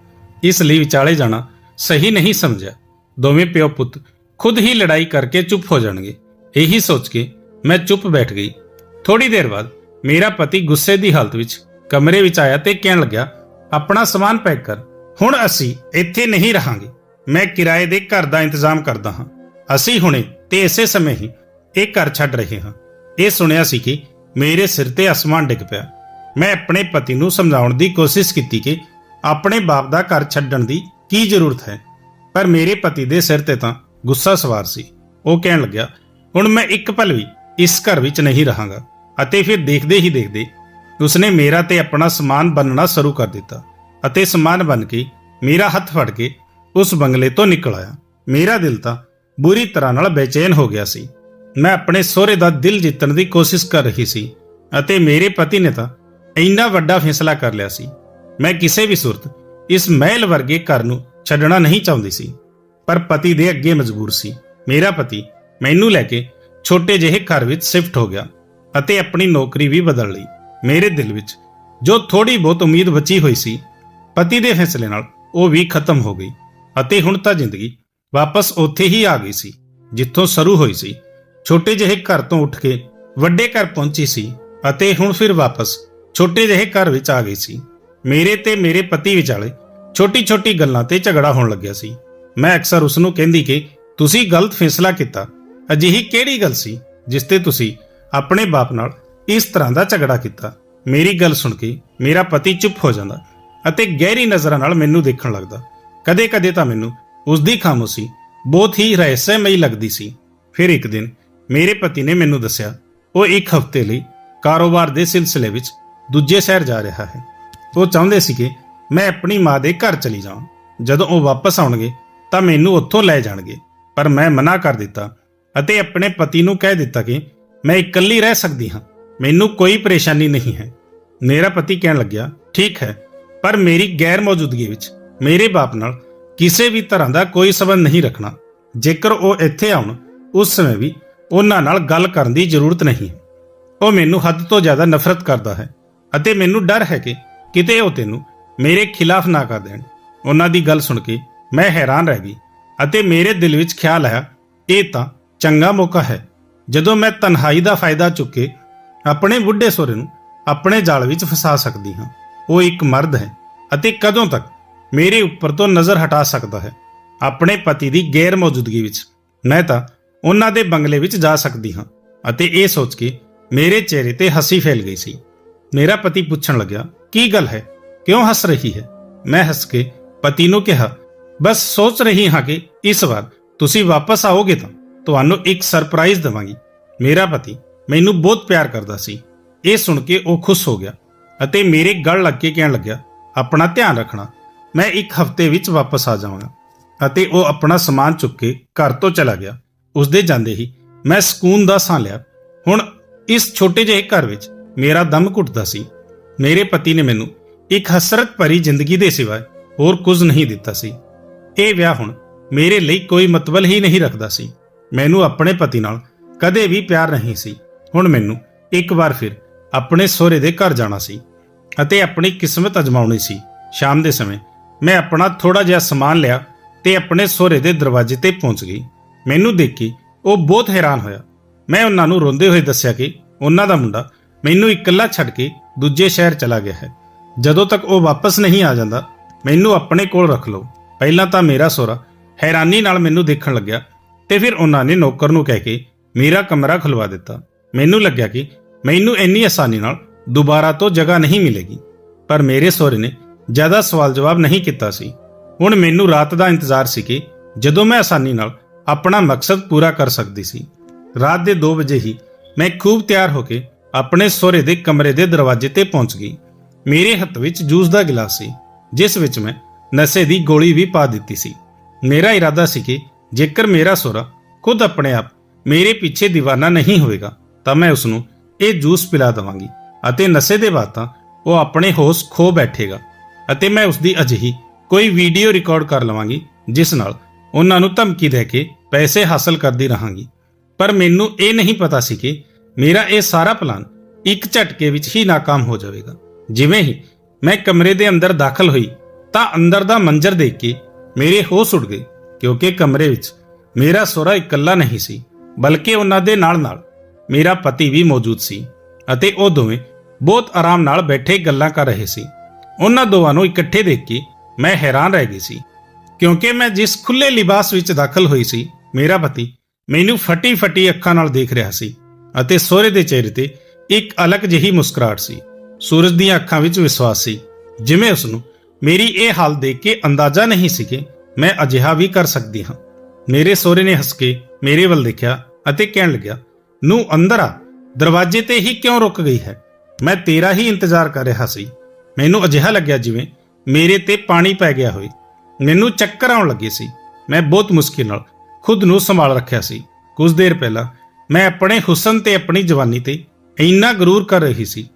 ਇਸ ਲਈ ਵਿਚਾਲੇ ਜਾਣਾ ਸਹੀ ਨਹੀਂ ਸਮਝਿਆ। ਦੋਵੇਂ ਪਿਓ ਪੁੱਤ ਖੁਦ ਹੀ ਲੜਾਈ ਕਰਕੇ ਚੁੱਪ ਹੋ ਜਾਣਗੇ। ਇਹੀ ਸੋਚ ਕੇ ਮੈਂ ਚੁੱਪ ਬੈਠ ਗਈ। ਥੋੜੀ ਦੇਰ ਬਾਅਦ ਮੇਰਾ ਪਤੀ ਗੁੱਸੇ ਦੀ ਹਾਲਤ ਵਿੱਚ ਕਮਰੇ ਵਿੱਚ ਆਇਆ ਤੇ ਕਹਿਣ ਲੱਗਿਆ, ਆਪਣਾ ਸਮਾਨ ਪੈਕ ਕਰ। ਹੁਣ ਅਸੀਂ ਇੱਥੇ ਨਹੀਂ ਰਹਾਂਗੇ। ਮੈਂ ਕਿਰਾਏ ਦੇ ਘਰ ਦਾ ਇੰਤਜ਼ਾਮ ਕਰਦਾ ਹਾਂ। ਅਸੀਂ ਹੁਣੇ ਤੇ ਇਸੇ ਸਮੇਂ ਹੀ ਇਹ ਘਰ ਛੱਡ ਰਹੇ ਹਾਂ। ਇਹ ਸੁਣਿਆ ਸੀ ਕਿ ਮੇਰੇ ਸਿਰ ਤੇ ਅਸਮਾਨ ਡਿੱਗ ਪਿਆ। ਮੈਂ ਆਪਣੇ ਪਤੀ ਨੂੰ ਸਮਝਾਉਣ ਦੀ ਕੋਸ਼ਿਸ਼ ਕੀਤੀ ਕਿ ਆਪਣੇ ਬਾਪ ਦਾ ਘਰ ਛੱਡਣ ਦੀ ਕੀ ਜ਼ਰੂਰਤ ਹੈ। ਪਰ ਮੇਰੇ ਪਤੀ ਦੇ ਸਿਰ ਤੇ ਤਾਂ ਗੁੱਸਾ ਸਵਾਰ ਸੀ। ਉਹ ਕਹਿਣ ਲੱਗਿਆ, ਹੁਣ ਮੈਂ ਇੱਕ ਪਲ ਵੀ ਇਸ ਘਰ ਵਿੱਚ ਨਹੀਂ ਰਹਾਂਗਾ ਅਤੇ ਫਿਰ ਦੇਖਦੇ ਹੀ ਦੇਖਦੇ ਉਸਨੇ ਮੇਰਾ ਤੇ ਆਪਣਾ ਸਮਾਨ ਬੰਨਣਾ ਸ਼ੁਰੂ ਕਰ ਦਿੱਤਾ ਅਤੇ ਸਮਾਨ ਬਨ ਕੇ ਮੇਰਾ ਹੱਥ ਫੜ ਕੇ ਉਸ ਬੰਗਲੇ ਤੋਂ ਨਿਕਲ ਆਇਆ। ਮੇਰਾ ਦਿਲ ਤਾਂ ਬੁਰੀ ਤਰ੍ਹਾਂ ਨਾਲ ਬੇਚੈਨ ਹੋ ਗਿਆ ਸੀ। ਮੈਂ ਆਪਣੇ ਸਹੁਰੇ ਦਾ ਦਿਲ ਜਿੱਤਣ ਦੀ ਕੋਸ਼ਿਸ਼ ਕਰ ਰਹੀ ਸੀ ਅਤੇ ਮੇਰੇ ਪਤੀ ਨੇ ਤਾਂ ਇੰਨਾ ਵੱਡਾ ਫੈਸਲਾ ਕਰ ਲਿਆ ਸੀ। ਮੈਂ ਕਿਸੇ ਵੀ ਸੂਰਤ ਇਸ ਮਹਿਲ ਵਰਗੇ ਘਰ ਨੂੰ ਛੱਡਣਾ ਨਹੀਂ ਚਾਹੁੰਦੀ ਸੀ। ਪਰ ਪਤੀ ਦੇ ਅੱਗੇ ਮਜਬੂਰ ਸੀ। ਮੇਰਾ ਪਤੀ ਮੈਨੂੰ ਲੈ ਕੇ ਛੋਟੇ ਜਿਹੇ ਘਰ ਵਿੱਚ ਸ਼ਿਫਟ ਹੋ ਗਿਆ ਅਤੇ ਆਪਣੀ ਨੌਕਰੀ ਵੀ ਬਦਲ ਲਈ। ਮੇਰੇ ਦਿਲ ਵਿੱਚ ਜੋ ਥੋੜੀ ਬਹੁਤ ਉਮੀਦ ਬਚੀ ਹੋਈ ਸੀ, ਪਤੀ ਦੇ ਫੈਸਲੇ ਨਾਲ ਉਹ ਵੀ ਖਤਮ ਹੋ ਗਈ ਅਤੇ ਹੁਣ ਤਾਂ ਜ਼ਿੰਦਗੀ ਵਾਪਸ ਉੱਥੇ ਹੀ ਆ ਗਈ ਸੀ, ਜਿੱਥੋਂ ਸ਼ੁਰੂ ਹੋਈ ਸੀ। ਛੋਟੇ ਜਿਹੇ ਘਰ ਤੋਂ ਉੱਠ ਕੇ ਵੱਡੇ ਘਰ ਪਹੁੰਚੀ ਸੀ ਅਤੇ ਹੁਣ ਫਿਰ ਵਾਪਸ ਛੋਟੇ ਜਿਹੇ ਘਰ ਵਿੱਚ ਆ ਗਈ ਸੀ। ਮੇਰੇ ਤੇ ਮੇਰੇ ਪਤੀ ਵਿਚਾਲੇ ਛੋਟੀ-ਛੋਟੀ ਗੱਲਾਂ ਤੇ ਝਗੜਾ ਹੋਣ ਲੱਗਿਆ ਸੀ। ਮੈਂ ਅਕਸਰ ਉਸ ਨੂੰ ਕਹਿੰਦੀ ਕਿ ਤੁਸੀਂ ਗਲਤ ਫੈਸਲਾ ਕੀਤਾ। ਅਜਿਹੀ ਕਿਹੜੀ ਗੱਲ ਸੀ ਜਿਸ ਤੇ ਤੁਸੀਂ ਆਪਣੇ ਬਾਪ ਨਾਲ ਇਸ ਤਰ੍ਹਾਂ ਦਾ ਝਗੜਾ ਕੀਤਾ? ਮੇਰੀ ਗੱਲ ਸੁਣ ਕੇ ਮੇਰਾ ਪਤੀ ਚੁੱਪ ਹੋ ਜਾਂਦਾ ਅਤੇ ਗਹਿਰੀ ਨਜ਼ਰਾਂ ਨਾਲ ਮੈਨੂੰ ਦੇਖਣ ਲੱਗਦਾ। ਕਦੇ-ਕਦੇ ਤਾਂ ਮੈਨੂੰ ਉਸ ਦੀ ਖਾਮੋਸ਼ੀ ਬਹੁਤ ਹੀ ਰਹੱਸਮਈ ਲੱਗਦੀ ਸੀ। ਫਿਰ ਇੱਕ ਦਿਨ ਮੇਰੇ ਪਤੀ ਨੇ ਮੈਨੂੰ ਦੱਸਿਆ, ਉਹ ਇੱਕ ਹਫ਼ਤੇ ਲਈ ਕਾਰੋਬਾਰ ਦੇ ਸਿਲਸਿਲੇ ਵਿੱਚ ਦੂਜੇ ਸ਼ਹਿਰ ਜਾ ਰਿਹਾ ਹੈ। ਉਹ ਚਾਹੁੰਦੇ ਸੀ ਕਿ ਮੈਂ ਆਪਣੀ ਮਾਂ ਦੇ ਘਰ ਚਲੀ ਜਾਵਾਂ। ਜਦੋਂ ਉਹ ਵਾਪਸ ਆਉਣਗੇ, ਤਾਂ ਮੈਨੂੰ ਉੱਥੋਂ ਲੈ ਜਾਣਗੇ। ਪਰ ਮੈਂ ਮਨਾ ਕਰ ਦਿੱਤਾ ਅਤੇ ਆਪਣੇ ਪਤੀ ਨੂੰ ਕਹਿ ਦਿੱਤਾ ਕਿ ਮੈਂ ਇਕੱਲੀ ਰਹਿ ਸਕਦੀ ਹਾਂ। ਮੈਨੂੰ ਕੋਈ ਪਰੇਸ਼ਾਨੀ ਨਹੀਂ ਹੈ। ਮੇਰਾ ਪਤੀ ਕਹਿਣ ਲੱਗਿਆ, ਠੀਕ ਹੈ, ਪਰ ਮੇਰੀ ਗੈਰ ਮੌਜੂਦਗੀ ਵਿੱਚ ਮੇਰੇ ਬਾਪ ਨਾਲ ਕਿਸੇ ਵੀ ਤਰ੍ਹਾਂ ਦਾ ਕੋਈ ਸਬੰਧ ਨਹੀਂ ਰੱਖਣਾ। ਜੇਕਰ ਉਹ ਇੱਥੇ ਆਉਣ, ਉਸ ਸਮੇਂ ਵੀ ਉਹਨਾਂ ਨਾਲ ਗੱਲ ਕਰਨ ਦੀ ਜ਼ਰੂਰਤ ਨਹੀਂ ਉਹ ਮੈਨੂੰ ਹੱਦ ਤੋਂ ਜ਼ਿਆਦਾ ਨਫ਼ਰਤ ਕਰਦਾ ਹੈ। ਅਤੇ ਮੈਨੂੰ ਡਰ ਹੈ ਕਿ ਕਿਤੇ ਉਹ ਤੈਨੂੰ ਮੇਰੇ ਖਿਲਾਫ ਨਾ ਕਰ ਦੇਣ। ਉਹਨਾਂ ਦੀ ਗੱਲ ਸੁਣ ਕੇ ਮੈਂ ਹੈਰਾਨ ਰਹਿ ਗਈ ਅਤੇ ਮੇਰੇ ਦਿਲ ਵਿੱਚ ਖਿਆਲ ਆਇਆ, ਇਹ ਤਾਂ ਚੰਗਾ ਮੌਕਾ ਹੈ। ਜਦੋਂ ਮੈਂ ਤਨਹਾਈ ਦਾ ਫਾਇਦਾ ਚੁੱਕ ਕੇ ਆਪਣੇ ਬੁੱਢੇ ਸੋਰੇ ਨੂੰ ਆਪਣੇ ਜਾਲ ਵਿੱਚ ਫਸਾ ਸਕਦੀ ਹਾਂ, ਉਹ ਇੱਕ ਮਰਦ ਹੈ ਅਤੇ ਕਦੋਂ ਤੱਕ ਮੇਰੇ ਉੱਪਰ ਤੋਂ ਨਜ਼ਰ ਹਟਾ ਸਕਦਾ ਹੈ ਆਪਣੇ ਪਤੀ ਦੀ ਗੈਰ ਮੌਜੂਦਗੀ ਵਿੱਚ। ਮੈਂ ਤਾਂ ਉਹਨਾਂ ਦੇ ਬੰਗਲੇ ਵਿੱਚ ਜਾ ਸਕਦੀ ਹਾਂ ਅਤੇ ਇਹ ਸੋਚ ਕੇ ਮੇਰੇ ਚਿਹਰੇ ਤੇ ਹੱਸੀ ਫੈਲ ਗਈ ਸੀ। ਮੇਰਾ ਪਤੀ ਪੁੱਛਣ ਲੱਗਿਆ, ਕੀ ਗੱਲ ਹੈ? ਕਿਉਂ ਹੱਸ ਰਹੀ ਹੈ? ਮੈਂ ਹੱਸ ਕੇ ਪਤੀ ਨੂੰ ਕਿਹਾ, ਬਸ ਸੋਚ ਰਹੀ ਹਾਂ ਕਿ ਇਸ ਵਾਰ ਤੁਸੀਂ ਵਾਪਸ ਆਓਗੇ ਤਾਂ ਤੁਹਾਨੂੰ ਇੱਕ ਸਰਪ੍ਰਾਈਜ਼ ਦਵਾਂਗੀ। ਮੇਰਾ ਪਤੀ ਮੈਨੂੰ ਬਹੁਤ ਪਿਆਰ ਕਰਦਾ ਸੀ। ਇਹ ਸੁਣ ਕੇ ਉਹ ਖੁਸ਼ ਹੋ ਗਿਆ ਅਤੇ ਮੇਰੇ ਗਲ ਲੱਗ ਕੇ ਕਹਿਣ ਲੱਗਿਆ, ਆਪਣਾ ਧਿਆਨ ਰੱਖਣਾ, ਮੈਂ ਇੱਕ ਹਫ਼ਤੇ ਵਿੱਚ ਵਾਪਸ ਆ ਜਾਵਾਂਗਾ। ਅਤੇ ਉਹ ਆਪਣਾ ਸਮਾਨ ਚੁੱਕ ਕੇ ਘਰ ਤੋਂ ਚਲਾ ਗਿਆ। ਉਸਦੇ ਜਾਂਦੇ ਹੀ ਮੈਂ ਸਕੂਨ ਦਾ ਸਾਹ ਲਿਆ। ਹੁਣ ਇਸ ਛੋਟੇ ਜਿਹੇ ਘਰ ਵਿੱਚ ਮੇਰਾ ਦਮ ਘੁੱਟਦਾ ਸੀ। ਮੇਰੇ ਪਤੀ ਨੇ ਮੈਨੂੰ ਇੱਕ ਹਸਰਤ ਭਰੀ ਜ਼ਿੰਦਗੀ ਦੇ ਸਿਵਾ ਹੋਰ ਕੁਝ ਨਹੀਂ ਦਿੱਤਾ ਸੀ। ਇਹ ਵਿਆਹ ਹੁਣ ਮੇਰੇ ਲਈ ਕੋਈ ਮਤਲਬ ਹੀ ਨਹੀਂ ਰੱਖਦਾ ਸੀ। ਮੈਨੂੰ ਆਪਣੇ ਪਤੀ ਨਾਲ ਕਦੇ ਵੀ ਪਿਆਰ ਨਹੀਂ ਸੀ। ਹੁਣ ਮੈਨੂੰ ਇੱਕ ਵਾਰ ਫਿਰ ਆਪਣੇ ਸਹੁਰੇ ਦੇ ਘਰ ਜਾਣਾ ਸੀ ਅਤੇ ਆਪਣੀ ਕਿਸਮਤ ਅਜਮਾਉਣੀ ਸੀ। ਸ਼ਾਮ ਦੇ ਸਮੇਂ ਮੈਂ ਆਪਣਾ ਥੋੜਾ ਜਿਹਾ ਸਮਾਨ ਲਿਆ ਤੇ ਆਪਣੇ ਸਹੁਰੇ ਦੇ ਦਰਵਾਜ਼ੇ ਤੇ ਪਹੁੰਚ ਗਈ। ਮੈਨੂੰ ਦੇਖ ਕੇ ਉਹ ਬਹੁਤ ਹੈਰਾਨ ਹੋਇਆ। ਮੈਂ ਉਹਨਾਂ ਨੂੰ ਰੋਂਦੇ ਹੋਏ ਦੱਸਿਆ ਕਿ ਉਹਨਾਂ ਦਾ ਮੁੰਡਾ ਮੈਨੂੰ ਇਕੱਲਾ ਛੱਡ ਕੇ ਦੂਜੇ ਸ਼ਹਿਰ ਚਲਾ ਗਿਆ ਹੈ। ਜਦੋਂ ਤੱਕ ਉਹ ਵਾਪਸ ਨਹੀਂ ਆ ਜਾਂਦਾ, ਮੈਨੂੰ ਆਪਣੇ ਕੋਲ ਰੱਖ ਲਓ। ਪਹਿਲਾਂ ਤਾਂ ਮੇਰਾ ਸੋਹਰਾ ਹੈਰਾਨੀ ਨਾਲ ਮੈਨੂੰ ਦੇਖਣ ਲੱਗਿਆ ਤੇ ਫਿਰ ਉਹਨਾਂ ਨੇ ਨੌਕਰ ਨੂੰ ਕਹਿ ਕੇ ਮੇਰਾ ਕਮਰਾ ਖੁਲਵਾ ਦਿੱਤਾ। ਮੈਨੂੰ ਲੱਗਿਆ ਕਿ ਮੈਨੂੰ ਇੰਨੀ ਆਸਾਨੀ ਨਾਲ ਦੁਬਾਰਾ ਤੋਂ ਜਗ੍ਹਾ ਨਹੀਂ ਮਿਲੇਗੀ, ਪਰ ਮੇਰੇ ਸਹੁਰੇ ਨੇ ਜ਼ਿਆਦਾ ਸਵਾਲ ਜਵਾਬ ਨਹੀਂ ਕੀਤਾ ਸੀ। ਹੁਣ ਮੈਨੂੰ ਰਾਤ ਦਾ ਇੰਤਜ਼ਾਰ ਸੀ ਕਿ ਜਦੋਂ ਮੈਂ ਆਸਾਨੀ ਨਾਲ ਆਪਣਾ ਮਕਸਦ ਪੂਰਾ ਕਰ ਸਕਦੀ ਸੀ, ਰਾਤ ਦੇ 2 ਵਜੇ ਹੀ ਮੈਂ ਖੂਬ ਤਿਆਰ ਹੋ ਕੇ ਆਪਣੇ ਸੋਹਰੇ ਦੇ ਕਮਰੇ ਦੇ ਦਰਵਾਜ਼ੇ ਤੇ ਪਹੁੰਚ ਗਈ। ਮੇਰੇ ਹੱਥ ਵਿੱਚ ਜੂਸ ਦਾ ਗਿਲਾਸ ਸੀ, ਜਿਸ ਵਿੱਚ ਮੈਂ ਨਸ਼ੇ ਦੀ ਗੋਲੀ ਵੀ ਪਾ ਦਿੱਤੀ ਸੀ। ਮੇਰਾ ਇਰਾਦਾ ਸੀ ਕਿ ਜੇਕਰ ਮੇਰਾ ਸਹੁਰਾ ਖੁਦ ਆਪਣੇ ਆਪ ਮੇਰੇ ਪਿੱਛੇ دیਵਾਨਾ ਨਹੀਂ ਹੋਵੇਗਾ, ਤਾਂ ਮੈਂ ਉਸ ਨੂੰ ਇਹ ਜੂਸ ਪਿਲਾ ਦਵਾਂਗੀ ਅਤੇ ਨਸ਼ੇ ਦੇ ਬਾਅਦ ਤਾਂ ਉਹ ਆਪਣੇ ਹੋਸ਼ ਖੋ ਬੈਠੇਗਾ ਅਤੇ ਮੈਂ ਉਸ ਦੀ ਅਜਿਹੀ ਕੋਈ ਵੀਡੀਓ ਰਿਕਾਰਡ ਕਰ ਲਵਾਂਗੀ, ਜਿਸ ਨਾਲ ਉਹਨਾਂ ਨੂੰ ਧਮਕੀ ਦੇ ਕੇ ਪੈਸੇ ਹਾਸਲ ਕਰਦੀ ਰਹਾਂਗੀ। ਪਰ ਮੈਨੂੰ ਇਹ ਨਹੀਂ ਪਤਾ ਸੀ ਕਿ ਮੇਰਾ ਇਹ ਸਾਰਾ ਪਲਾਨ ਇੱਕ ਝਟਕੇ ਵਿੱਚ ਹੀ ناکਾਮ ਹੋ ਜਾਵੇਗਾ। ਜਿਵੇਂ ਹੀ ਮੈਂ ਕਮਰੇ ਦੇ ਅੰਦਰ ਦਾਖਲ ਹੋਈ, ਤਾਂ ਅੰਦਰ ਦਾ ਮੰਜ਼ਰ ਦੇਖ ਕੇ ਮੇਰੇ ਹੋਸ਼ ਉੱਡ ਗਏ, ਕਿਉਂਕਿ ਕਮਰੇ ਵਿੱਚ ਮੇਰਾ ਸੋਹਰਾ ਇਕੱਲਾ ਨਹੀਂ ਸੀ, ਬਲਕਿ ਉਹਨਾਂ ਦੇ ਨਾਲ-ਨਾਲ ਮੇਰਾ ਪਤੀ ਵੀ ਮੌਜੂਦ ਸੀ ਅਤੇ ਉਹ ਦੋਵੇਂ ਬਹੁਤ ਆਰਾਮ ਨਾਲ ਬੈਠੇ ਗੱਲਾਂ ਕਰ ਰਹੇ ਸੀ। ਉਹਨਾਂ ਦੋਵਾਂ ਨੂੰ ਇਕੱਠੇ ਦੇਖ ਕੇ ਮੈਂ ਹੈਰਾਨ ਰਹਿ ਗਈ ਸੀ, ਕਿਉਂਕਿ ਮੈਂ ਜਿਸ ਖੁੱਲੇ ਲਿਬਾਸ ਵਿੱਚ ਦਾਖਲ ਹੋਈ ਸੀ, ਮੇਰਾ ਪਤੀ ਮੈਨੂੰ ਫਟੀ ਫਟੀ ਅੱਖਾਂ ਨਾਲ ਦੇਖ ਰਿਹਾ ਸੀ। ਅਤੇ ਸਹੁਰੇ ਦੇ ਚਿਹਰੇ ਤੇ ਇੱਕ ਅਲੱਗ ਜਿਹੀ ਮੁਸਕਰਾਹਟ ਸੀ। ਸੂਰਜ ਦੀਆਂ ਅੱਖਾਂ ਵਿੱਚ ਵਿਸ਼ਵਾਸ ਸੀ, ਜਿਵੇਂ ਉਸ ਨੂੰ ਮੇਰੀ ਇਹ ਹਾਲ ਦੇਖ ਕੇ ਅੰਦਾਜ਼ਾ ਨਹੀਂ ਸੀ ਕਿ ਮੈਂ ਅਜਿਹਾ ਵੀ ਕਰ ਸਕਦੀ ਹਾਂ। ਮੇਰੇ ਸਹੁਰੇ ਨੇ ਹੱਸ ਕੇ ਮੇਰੇ ਵੱਲ ਦੇਖਿਆ ਅਤੇ ਕਹਿਣ ਲੱਗਿਆ ਨੂੰ ਅੰਦਰ ਆ। ਦਰਵਾਜ਼ੇ ਤੇ ਹੀ ਕਿਉਂ ਰੁਕ ਗਈ ਹੈ? ਮੈਂ ਤੇਰਾ ਹੀ ਇੰਤਜ਼ਾਰ ਕਰ ਰਿਹਾ ਸੀ। ਮੈਨੂੰ ਅਜਿਹਾ ਲੱਗਿਆ ਜਿਵੇਂ ਮੇਰੇ ਤੇ ਪਾਣੀ ਪੈ ਗਿਆ ਹੋਵੇ। ਮੈਨੂੰ ਚੱਕਰ ਆਉਣ ਲੱਗੇ ਸੀ। ਮੈਂ ਬਹੁਤ ਮੁਸ਼ਕਿਲ ਨਾਲ ਖੁਦ ਨੂੰ ਸੰਭਾਲ ਰੱਖਿਆ ਸੀ। ਕੁਝ ਦੇਰ ਪਹਿਲਾਂ ਮੈਂ ਆਪਣੇ ਹੁਸਨ ਤੇ ਆਪਣੀ ਜਵਾਨੀ ਤੇ ਇੰਨਾ ਗਰੂਰ ਕਰ ਰਹੀ ਸੀ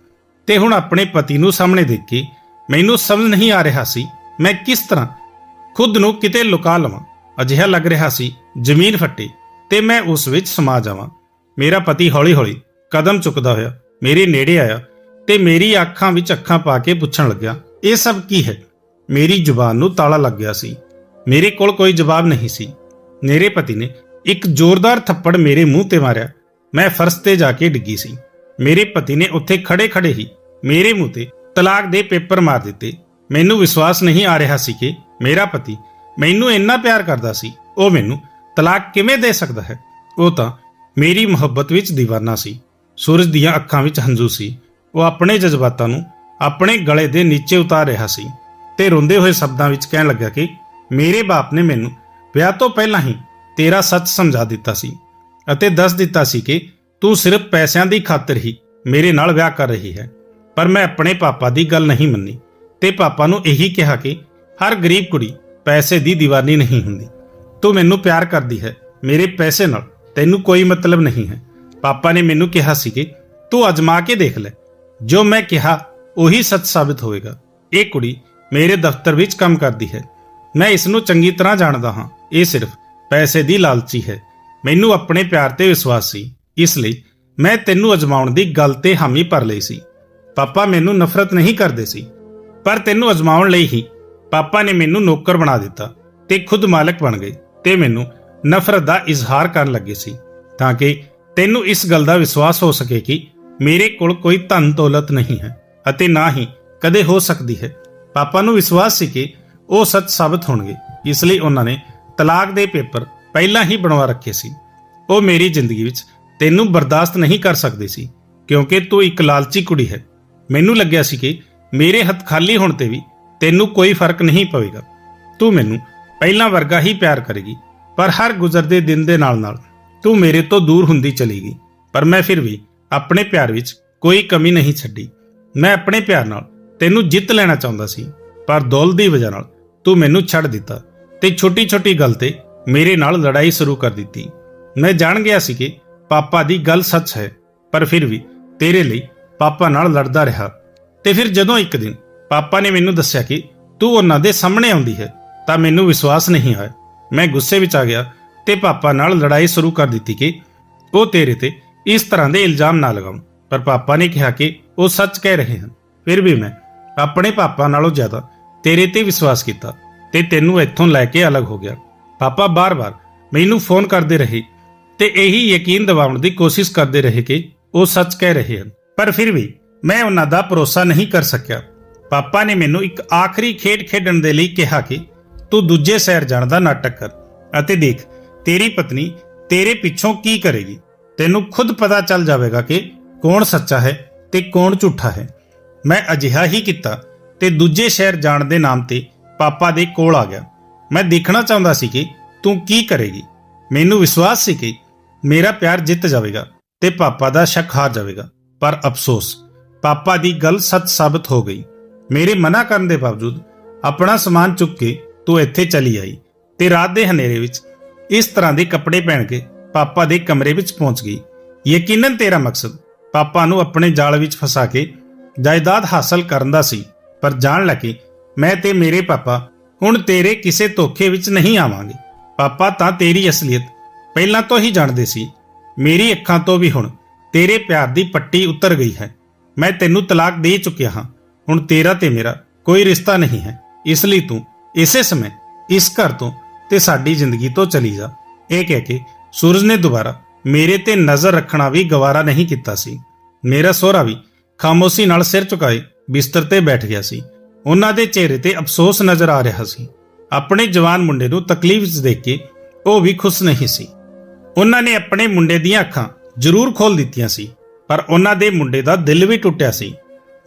ਤੇ ਹੁਣ ਆਪਣੇ ਪਤੀ ਨੂੰ ਸਾਹਮਣੇ ਦੇਖ ਕੇ ਮੈਨੂੰ ਸਮਝ ਨਹੀਂ ਆ ਰਿਹਾ ਸੀ ਮੈਂ ਕਿਸ ਤਰ੍ਹਾਂ ਖੁਦ ਨੂੰ ਕਿਤੇ ਲੁਕਾ ਲਵਾਂ। ਅਜਿਹਾ ਲੱਗ ਰਿਹਾ ਸੀ, ਜ਼ਮੀਨ ਫੱਟੇ ਤੇ ਮੈਂ ਉਸ ਵਿੱਚ ਸਮਾ ਜਾਵਾਂ। ਮੇਰਾ ਪਤੀ ਹੌਲੀ-ਹੌਲੀ ਕਦਮ ਚੁੱਕਦਾ ਹੋਇਆ ਮੇਰੇ ਨੇੜੇ ਆਇਆ ਤੇ ਮੇਰੀ ਅੱਖਾਂ ਵਿੱਚ ਅੱਖਾਂ ਪਾ ਕੇ ਪੁੱਛਣ ਲੱਗਿਆ, ਇਹ ਸਭ ਕੀ ਹੈ? ਮੇਰੀ ਜ਼ੁਬਾਨ ਨੂੰ ਤਾਲਾ ਲੱਗ ਗਿਆ ਸੀ। ਮੇਰੇ ਕੋਲ ਕੋਈ ਜਵਾਬ ਨਹੀਂ ਸੀ। ਮੇਰੇ ਪਤੀ ਨੇ ਇੱਕ ਜ਼ੋਰਦਾਰ ਥੱਪੜ ਮੇਰੇ ਮੂੰਹ ਤੇ ਮਾਰਿਆ। ਮੈਂ ਫਰਸ਼ ਤੇ ਜਾ ਕੇ ਡਿੱਗੀ ਸੀ। ਮੇਰੇ ਪਤੀ ਨੇ ਉੱਥੇ ਖੜੇ-ਖੜੇ ਹੀ ਮੇਰੇ ਮੂੰਹ ਤੇ ਤਲਾਕ ਦੇ ਪੇਪਰ ਮਾਰ ਦਿੱਤੇ। ਮੈਨੂੰ ਵਿਸ਼ਵਾਸ ਨਹੀਂ ਆ ਰਿਹਾ ਸੀ ਕਿ ਮੇਰਾ ਪਤੀ ਮੈਨੂੰ ਇੰਨਾ ਪਿਆਰ ਕਰਦਾ ਸੀ, ਉਹ ਮੈਨੂੰ ਤਲਾਕ ਕਿਵੇਂ ਦੇ ਸਕਦਾ ਹੈ? ਉਹ ਤਾਂ ਮੇਰੀ ਮੁਹੱਬਤ ਵਿੱਚ دیਵਾਨਾ ਸੀ। ਸੂਰਜ ਦੀਆਂ ਅੱਖਾਂ ਵਿੱਚ ਹੰਝੂ ਸੀ। ਉਹ ਆਪਣੇ ਜਜ਼ਬਾਤਾਂ ਨੂੰ ਆਪਣੇ ਗਲੇ ਦੇ ਨੀਚੇ ਉਤਾਰ ਰਿਹਾ ਸੀ ਤੇ ਰੋਂਦੇ ਹੋਏ ਸ਼ਬਦਾਂ ਵਿੱਚ ਕਹਿਣ ਲੱਗਾ ਕਿ ਮੇਰੇ ਬਾਪ ਨੇ ਮੈਨੂੰ ਵਿਆਹ ਤੋਂ ਪਹਿਲਾਂ ਹੀ ਤੇਰਾ ਸੱਚ ਸਮਝਾ ਦਿੱਤਾ ਸੀ ਅਤੇ ਦੱਸ ਦਿੱਤਾ ਸੀ ਕਿ ਤੂੰ ਸਿਰਫ ਪੈਸਿਆਂ ਦੀ ਖਾਤਰ ਹੀ ਮੇਰੇ ਨਾਲ ਵਿਆਹ ਕਰ ਰਹੀ ਹੈ। ਪਰ ਮੈਂ ਆਪਣੇ ਪਾਪਾ ਦੀ ਗੱਲ ਨਹੀਂ ਮੰਨੀ ਤੇ ਪਾਪਾ ਨੂੰ ਇਹੀ ਕਿਹਾ ਕਿ ਹਰ ਗਰੀਬ ਕੁੜੀ ਪੈਸੇ ਦੀ دیਵਾਨੀ ਨਹੀਂ ਹੁੰਦੀ। ਤੂੰ ਮੈਨੂੰ ਪਿਆਰ ਕਰਦੀ ਹੈ ਮੇਰੇ ਪੈਸੇ ਨਾਲ, ਤੈਨੂੰ ਕੋਈ ਮਤਲਬ ਨਹੀਂ ਹੈ। ਪਾਪਾ ਨੇ ਮੈਨੂੰ ਕਿਹਾ ਸੀ ਕਿ ਤੂੰ ਅਜਮਾ ਕੇ ਦੇਖ ਲੈ। ਜੋ ਮੈਂ ਕਿਹਾ, ਉਹੀ ਸੱਚ ਸਾਬਿਤ ਹੋਵੇਗਾ। ਇਹ ਕੁੜੀ ਮੇਰੇ ਦਫ਼ਤਰ ਵਿੱਚ ਕੰਮ ਕਰਦੀ ਹੈ। ਮੈਂ ਇਸ ਨੂੰ ਚੰਗੀ ਤਰ੍ਹਾਂ ਜਾਣਦਾ ਹਾਂ, ਇਹ ਸਿਰਫ ਪੈਸੇ ਦੀ ਲਾਲਚੀ ਹੈ। ਮੈਨੂੰ ਆਪਣੇ ਪਿਆਰ ਤੇ ਵਿਸ਼ਵਾਸ ਸੀ। ਇਸ ਲਈ ਮੈਂ ਤੈਨੂੰ ਅਜਮਾਉਣ ਦੀ ਗੱਲ ਤੇ ਹਾਮੀ ਭਰ ਲਈ ਸੀ। ਪਾਪਾ ਮੈਨੂੰ ਨਫ਼ਰਤ ਨਹੀਂ ਕਰਦੇ ਸੀ। ਪਰ ਤੈਨੂੰ ਅਜਮਾਉਣ ਲਈ ਹੀ ਪਾਪਾ ਨੇ ਮੈਨੂੰ ਨੌਕਰ ਬਣਾ ਦਿੱਤਾ ਤੇ ਖੁਦ ਮਾਲਕ ਬਣ ਗਏ ਤੇ ਮੈਨੂੰ ਨਫ਼ਰਤ ਦਾ ਇਜ਼ਹਾਰ ਕਰਨ ਲੱਗੇ ਸੀ ਤਾਂ ਕਿ ਤੈਨੂੰ ਇਸ ਗੱਲ ਦਾ ਵਿਸ਼ਵਾਸ ਹੋ ਸਕੇ ਕਿ ਮੇਰੇ ਕੋਲ ਕੋਈ ਧਨ ਦੌਲਤ ਨਹੀਂ ਹੈ ਅਤੇ ਨਾ ਹੀ ਕਦੇ ਹੋ ਸਕਦੀ ਹੈ। ਪਾਪਾ ਨੂੰ ਵਿਸ਼ਵਾਸ ਸੀ ਕਿ ਉਹ ਸੱਚ ਸਾਬਤ ਹੋਣਗੇ। ਇਸ ਲਈ ਉਹਨਾਂ ਨੇ ਤਲਾਕ ਦੇ ਪੇਪਰ ਪਹਿਲਾਂ ਹੀ ਬਣਵਾ ਰੱਖੇ ਸੀ। ਉਹ ਮੇਰੀ ਜ਼ਿੰਦਗੀ ਵਿੱਚ ਤੈਨੂੰ ਬਰਦਾਸ਼ਤ ਨਹੀਂ ਕਰ ਸਕਦੀ ਸੀ, ਕਿਉਂਕਿ ਤੂੰ ਇੱਕ ਲਾਲਚੀ ਕੁੜੀ ਹੈ। ਮੈਨੂੰ ਲੱਗਿਆ ਸੀ ਕਿ ਮੇਰੇ ਹੱਥ ਖਾਲੀ ਹੋਣ ਤੇ ਵੀ ਤੈਨੂੰ ਕੋਈ ਫ਼ਰਕ ਨਹੀਂ ਪਵੇਗਾ। ਤੂੰ ਮੈਨੂੰ ਪਹਿਲਾਂ ਵਰਗਾ ਹੀ ਪਿਆਰ ਕਰੇਗੀ, ਪਰ ਹਰ ਗੁਜ਼ਰਦੇ ਦਿਨ ਦੇ ਨਾਲ-ਨਾਲ ਤੂੰ ਮੇਰੇ ਤੋਂ ਦੂਰ ਹੁੰਦੀ ਚਲੀ ਗਈ ਪਰ ਮੈਂ ਫਿਰ ਵੀ ਆਪਣੇ ਪਿਆਰ ਵਿੱਚ ਕੋਈ ਕਮੀ ਨਹੀਂ ਛੱਡੀ। ਮੈਂ ਆਪਣੇ ਪਿਆਰ ਨਾਲ ਤੈਨੂੰ ਜਿੱਤ ਲੈਣਾ ਚਾਹੁੰਦਾ ਸੀ, ਪਰ ਦੌਲ ਦੀ ਵਜ੍ਹਾ ਨਾਲ ਤੂੰ ਮੈਨੂੰ ਛੱਡ ਦਿੱਤਾ। ਤੇ ਛੋਟੀ-ਛੋਟੀ ਗੱਲ ਤੇ ਮੇਰੇ ਨਾਲ ਲੜਾਈ ਸ਼ੁਰੂ ਕਰ ਦਿੱਤੀ। ਮੈਂ ਜਾਣ ਗਿਆ ਸੀ ਕਿ ਪਾਪਾ ਦੀ ਗੱਲ ਸੱਚ ਹੈ, ਪਰ ਫਿਰ ਵੀ ਤੇਰੇ ਲਈ ਪਾਪਾ ਨਾਲ ਲੜਦਾ ਰਿਹਾ। ਤੇ ਫਿਰ ਜਦੋਂ ਇੱਕ ਦਿਨ ਪਾਪਾ ਨੇ ਮੈਨੂੰ ਦੱਸਿਆ ਕਿ ਤੂੰ ਉਹਨਾਂ ਦੇ ਸਾਹਮਣੇ ਆਉਂਦੀ ਹੈ, ਤਾਂ ਮੈਨੂੰ ਵਿਸ਼ਵਾਸ ਨਹੀਂ ਹੋਇਆ। ਮੈਂ ਗੁੱਸੇ ਵਿੱਚ ਆ ਗਿਆ ਤੇ ਪਾਪਾ ਨਾਲ ਲੜਾਈ ਸ਼ੁਰੂ ਕਰ ਦਿੱਤੀ ਕਿ ਉਹ ਤੇਰੇ ਤੇ ਇਸ ਤਰ੍ਹਾਂ ਦੇ ਇਲਜ਼ਾਮ ਨਾ ਲਗਾਉਣ। ਪਰ ਪਾਪਾ ਨੇ ਕਿਹਾ ਕਿ ਉਹ ਸੱਚ ਕਹਿ ਰਹੇ ਹਨ। ਫਿਰ ਵੀ ਮੈਂ ਆਪਣੇ ਪਾਪਾ ਨਾਲੋਂ ਜ਼ਿਆਦਾ ਤੇਰੇ ਤੇ ਵਿਸ਼ਵਾਸ ਕੀਤਾ। ਤੇ ਤੈਨੂੰ ਇੱਥੋਂ ਲੈ ਕੇ ਅਲੱਗ ਹੋ ਗਿਆ। ਪਾਪਾ ਬਾਰ-ਬਾਰ ਮੈਨੂੰ ਫੋਨ ਕਰਦੇ ਰਹੇ ਤੇ ਇਹੀ ਯਕੀਨ ਦਿਵਾਉਣ ਦੀ ਕੋਸ਼ਿਸ਼ ਕਰਦੇ ਰਹੇ ਕਿ ਉਹ ਸੱਚ ਕਹਿ ਰਹੇ ਹਨ। ਪਰ ਫਿਰ ਵੀ ਮੈਂ ਉਹਨਾਂ ਦਾ ਭਰੋਸਾ ਨਹੀਂ ਕਰ ਸਕਿਆ। ਪਾਪਾ ਨੇ ਮੈਨੂੰ ਇੱਕ ਆਖਰੀ ਖੇਡ ਖੇਡਣ ਦੇ ਲਈ ਕਿਹਾ ਕਿ ਤੂੰ ਦੂਜੇ ਸ਼ਹਿਰ ਜਾਣ ਦਾ ਨਾਟਕ ਕਰ ਅਤੇ ਦੇਖ, ਤੇਰੀ ਪਤਨੀ ਤੇਰੇ ਪਿੱਛੋਂ ਕੀ ਕਰੇਗੀ? ਤੈਨੂੰ ਖੁਦ ਪਤਾ ਚੱਲ ਜਾਵੇਗਾ ਕਿ ਕੌਣ ਸੱਚਾ ਹੈ ਤੇ ਕੌਣ ਝੂਠਾ ਹੈ। ਮੈਂ ਅਜਿਹਾ ਹੀ ਕੀਤਾ ਤੇ ਦੂਜੇ ਸ਼ਹਿਰ ਜਾਣ ਦੇ ਨਾਮ ਤੇ ਪਾਪਾ ਦੇ ਕੋਲ ਆ ਗਿਆ। ਮੈਂ ਦੇਖਣਾ ਚਾਹੁੰਦਾ ਸੀ ਕਿ ਤੂੰ ਕੀ ਕਰੇਗੀ। ਮੈਨੂੰ ਵਿਸ਼ਵਾਸ ਸੀ ਕਿ ਮੇਰਾ ਪਿਆਰ ਜਿੱਤ ਜਾਵੇਗਾ ਤੇ ਪਾਪਾ ਦਾ ਸ਼ੱਕ ਹਾਰ ਜਾਵੇਗਾ। ਪਰ ਅਫਸੋਸ, ਪਾਪਾ ਦੀ ਗੱਲ ਸੱਚ ਸਾਬਤ ਹੋ ਗਈ। ਮੇਰੇ ਮਨਾ ਕਰਨ ਦੇ ਬਾਵਜੂਦ ਆਪਣਾ ਸਮਾਨ ਚੁੱਕ ਕੇ ਤੂੰ ਇੱਥੇ ਚਲੀ ਆਈ ਤੇ ਰਾਤ ਦੇ ਹਨੇਰੇ ਵਿੱਚ ਇਸ ਤਰ੍ਹਾਂ ਦੇ ਕੱਪੜੇ ਪਹਿਨ ਕੇ ਪਾਪਾ ਦੇ ਕਮਰੇ ਵਿੱਚ ਪਹੁੰਚ ਗਈ। ਯਕੀਨਨ ਤੇਰਾ ਮਕਸਦ ਪਾਪਾ ਨੂੰ ਆਪਣੇ ਜਾਲ ਵਿੱਚ ਫਸਾ ਕੇ ਜਾਇਦਾਦ ਹਾਸਲ ਕਰਨ ਦਾ ਸੀ, ਪਰ ਜਾਣ ਲੱਗੇ ਮੈਂ ਤੇ ਮੇਰੇ ਪਾਪਾ ਹੁਣ ਤੇਰੇ ਕਿਸੇ ਧੋਖੇ ਵਿੱਚ ਨਹੀਂ ਆਵਾਂਗੇ। ਪਾਪਾ ਤਾਂ ਤੇਰੀ ਅਸਲੀਅਤ ਪਹਿਲਾਂ ਤੋਂ ਹੀ ਜਾਣਦੇ ਸੀ। ਮੇਰੀ ਅੱਖਾਂ ਤੋਂ ਵੀ ਹੁਣ ਤੇਰੇ ਪਿਆਰ ਦੀ ਪੱਟੀ ਉਤਰ ਗਈ ਹੈ। ਮੈਂ ਤੈਨੂੰ ਤਲਾਕ ਦੇ ਚੁੱਕਿਆ ਹਾਂ। ਹੁਣ ਤੇਰਾ ਤੇ ਮੇਰਾ ਕੋਈ ਰਿਸ਼ਤਾ ਨਹੀਂ ਹੈ। ਇਸ ਲਈ ਤੂੰ ਇਸੇ ਸਮੇਂ ਇਸ ਘਰ ਤੋਂ ਤੇ ਸਾਡੀ ਜ਼ਿੰਦਗੀ ਤੋਂ ਚਲੀ ਜਾ। ਇਹ ਕਹਿ ਕੇ ਸੂਰਜ ਨੇ ਦੁਬਾਰਾ ਮੇਰੇ ਤੇ ਨਜ਼ਰ ਰੱਖਣਾ ਵੀ ਗਵਾਰਾ ਨਹੀਂ ਕੀਤਾ ਸੀ। ਮੇਰਾ ਸਹੁਰਾ ਵੀ ਖਾਮੋਸ਼ੀ ਨਾਲ ਸਿਰ ਝੁਕਾਏ ਬਿਸਤਰ ਤੇ ਬੈਠ ਗਿਆ ਸੀ। ਉਹਨਾਂ ਦੇ ਚਿਹਰੇ ਤੇ ਅਫਸੋਸ ਨਜ਼ਰ ਆ ਰਿਹਾ ਸੀ। ਆਪਣੇ ਜਵਾਨ ਮੁੰਡੇ ਨੂੰ ਤਕਲੀਫ ਵਿੱਚ ਦੇਖ ਕੇ ਉਹ ਵੀ ਖੁਸ਼ ਨਹੀਂ ਸੀ। ਉਹਨਾਂ ਨੇ ਆਪਣੇ ਮੁੰਡੇ ਦੀਆਂ ਅੱਖਾਂ ਜ਼ਰੂਰ ਖੋਲ ਦਿੱਤੀਆਂ ਸੀ, ਪਰ ਉਹਨਾਂ ਦੇ ਮੁੰਡੇ ਦਾ ਦਿਲ ਵੀ ਟੁੱਟਿਆ ਸੀ।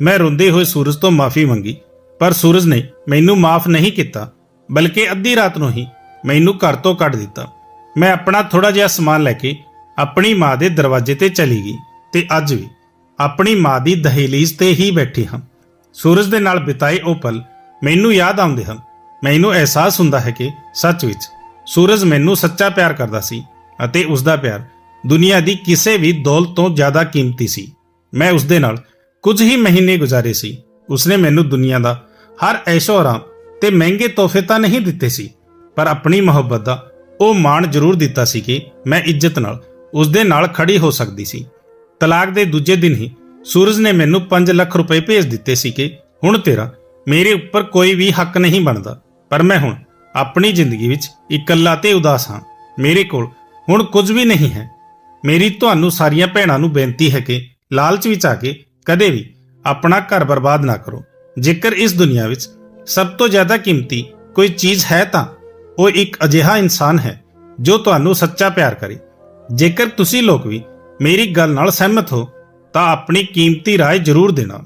ਮੈਂ ਰੋਂਦੇ ਹੋਏ ਸੂਰਜ ਤੋਂ ਮਾਫੀ ਮੰਗੀ, ਪਰ ਸੂਰਜ ਨੇ ਮੈਨੂੰ ਮਾਫ ਨਹੀਂ ਕੀਤਾ, ਬਲਕਿ ਅੱਧੀ ਰਾਤ ਨੂੰ ਹੀ ਮੈਨੂੰ ਘਰ ਤੋਂ ਕੱਢ ਦਿੱਤਾ। ਮੈਂ ਆਪਣਾ ਥੋੜਾ ਜਿਹਾ ਸਮਾਨ ਲੈ ਕੇ ਆਪਣੀ ਮਾਂ ਦੇ ਦਰਵਾਜ਼ੇ ਤੇ ਚਲੀ ਗਈ ਤੇ ਅੱਜ ਵੀ ਆਪਣੀ ਮਾਂ ਦੀ ਦਹਲੀਜ਼ ਤੇ ਹੀ ਬੈਠੀ ਹਾਂ। ਸੂਰਜ ਦੇ ਨਾਲ ਬਿਤਾਏ ਉਹ ਪਲ ਮੈਨੂੰ ਯਾਦ ਆਉਂਦੇ ਹਨ। ਮੈਨੂੰ ਅਹਿਸਾਸ ਹੁੰਦਾ ਹੈ ਕਿ ਸੱਚ ਵਿੱਚ ਸੂਰਜ ਮੈਨੂੰ ਸੱਚਾ ਪਿਆਰ ਕਰਦਾ ਸੀ ਅਤੇ ਉਸ ਦਾ ਪਿਆਰ ਦੁਨੀਆ ਦੀ ਕਿਸੇ ਵੀ ਦੌਲਤ ਤੋਂ ਜ਼ਿਆਦਾ ਕੀਮਤੀ ਸੀ। ਮੈਂ ਉਸ ਦੇ ਨਾਲ ਕੁਝ ਹੀ ਮਹੀਨੇ ਗੁਜ਼ਾਰੇ ਸੀ। ਉਸਨੇ ਮੈਨੂੰ ਦੁਨੀਆ ਦਾ ਹਰ ਐਸ਼ੋ ਆਰਾਮ ਤੇ ਮਹਿੰਗੇ ਤੋਹਫੇ ਤਾਂ ਨਹੀਂ ਦਿੱਤੇ ਸੀ, ਪਰ ਆਪਣੀ ਮੁਹੱਬਤ ਦਾ ਉਹ ਮਾਣ ਜ਼ਰੂਰ ਦਿੱਤਾ ਸੀ ਕਿ ਮੈਂ ਇੱਜ਼ਤ ਨਾਲ ਉਸ ਦੇ ਨਾਲ ਖੜੀ ਹੋ ਸਕਦੀ ਸੀ। ਤਲਾਕ ਦੇ ਦੂਜੇ ਦਿਨ ਹੀ ਸੂਰਜ ਨੇ ਮੈਨੂੰ 5 ਲੱਖ ਰੁਪਏ ਭੇਜ ਦਿੱਤੇ ਸੀ ਕਿ ਹੁਣ ਤੇਰਾ ਮੇਰੇ ਉੱਪਰ ਕੋਈ ਵੀ ਹੱਕ ਨਹੀਂ ਬਣਦਾ। ਪਰ ਮੈਂ ਹੁਣ ਆਪਣੀ ਜ਼ਿੰਦਗੀ ਵਿੱਚ ਇਕੱਲਾ ਤੇ ਉਦਾਸ ਹਾਂ। ਮੇਰੇ ਕੋਲ ਹੁਣ ਕੁਝ ਵੀ ਨਹੀਂ ਹੈ। ਮੇਰੀ ਤੁਹਾਨੂੰ ਸਾਰੀਆਂ ਭੈਣਾਂ ਨੂੰ ਬੇਨਤੀ ਹੈ ਕਿ ਲਾਲਚ ਵਿੱਚ ਆ ਕੇ ਕਦੇ ਵੀ ਆਪਣਾ ਘਰ ਬਰਬਾਦ ਨਾ ਕਰੋ। ਜੇਕਰ ਇਸ ਦੁਨੀਆ ਵਿੱਚ ਸਭ ਤੋਂ ਜ਼ਿਆਦਾ ਕੀਮਤੀ ਕੋਈ ਚੀਜ਼ ਹੈ ਤਾਂ ਉਹ ਇੱਕ ਅਜਿਹਾ ਇਨਸਾਨ ਹੈ ਜੋ ਤੁਹਾਨੂੰ ਸੱਚਾ ਪਿਆਰ ਕਰੇ। ਜੇਕਰ ਤੁਸੀਂ ਲੋਕ ਵੀ ਮੇਰੀ ਗੱਲ ਨਾਲ ਸਹਿਮਤ ਹੋ ਤਾਂ ਆਪਣੀ ਕੀਮਤੀ رائے ਜ਼ਰੂਰ ਦੇਣਾ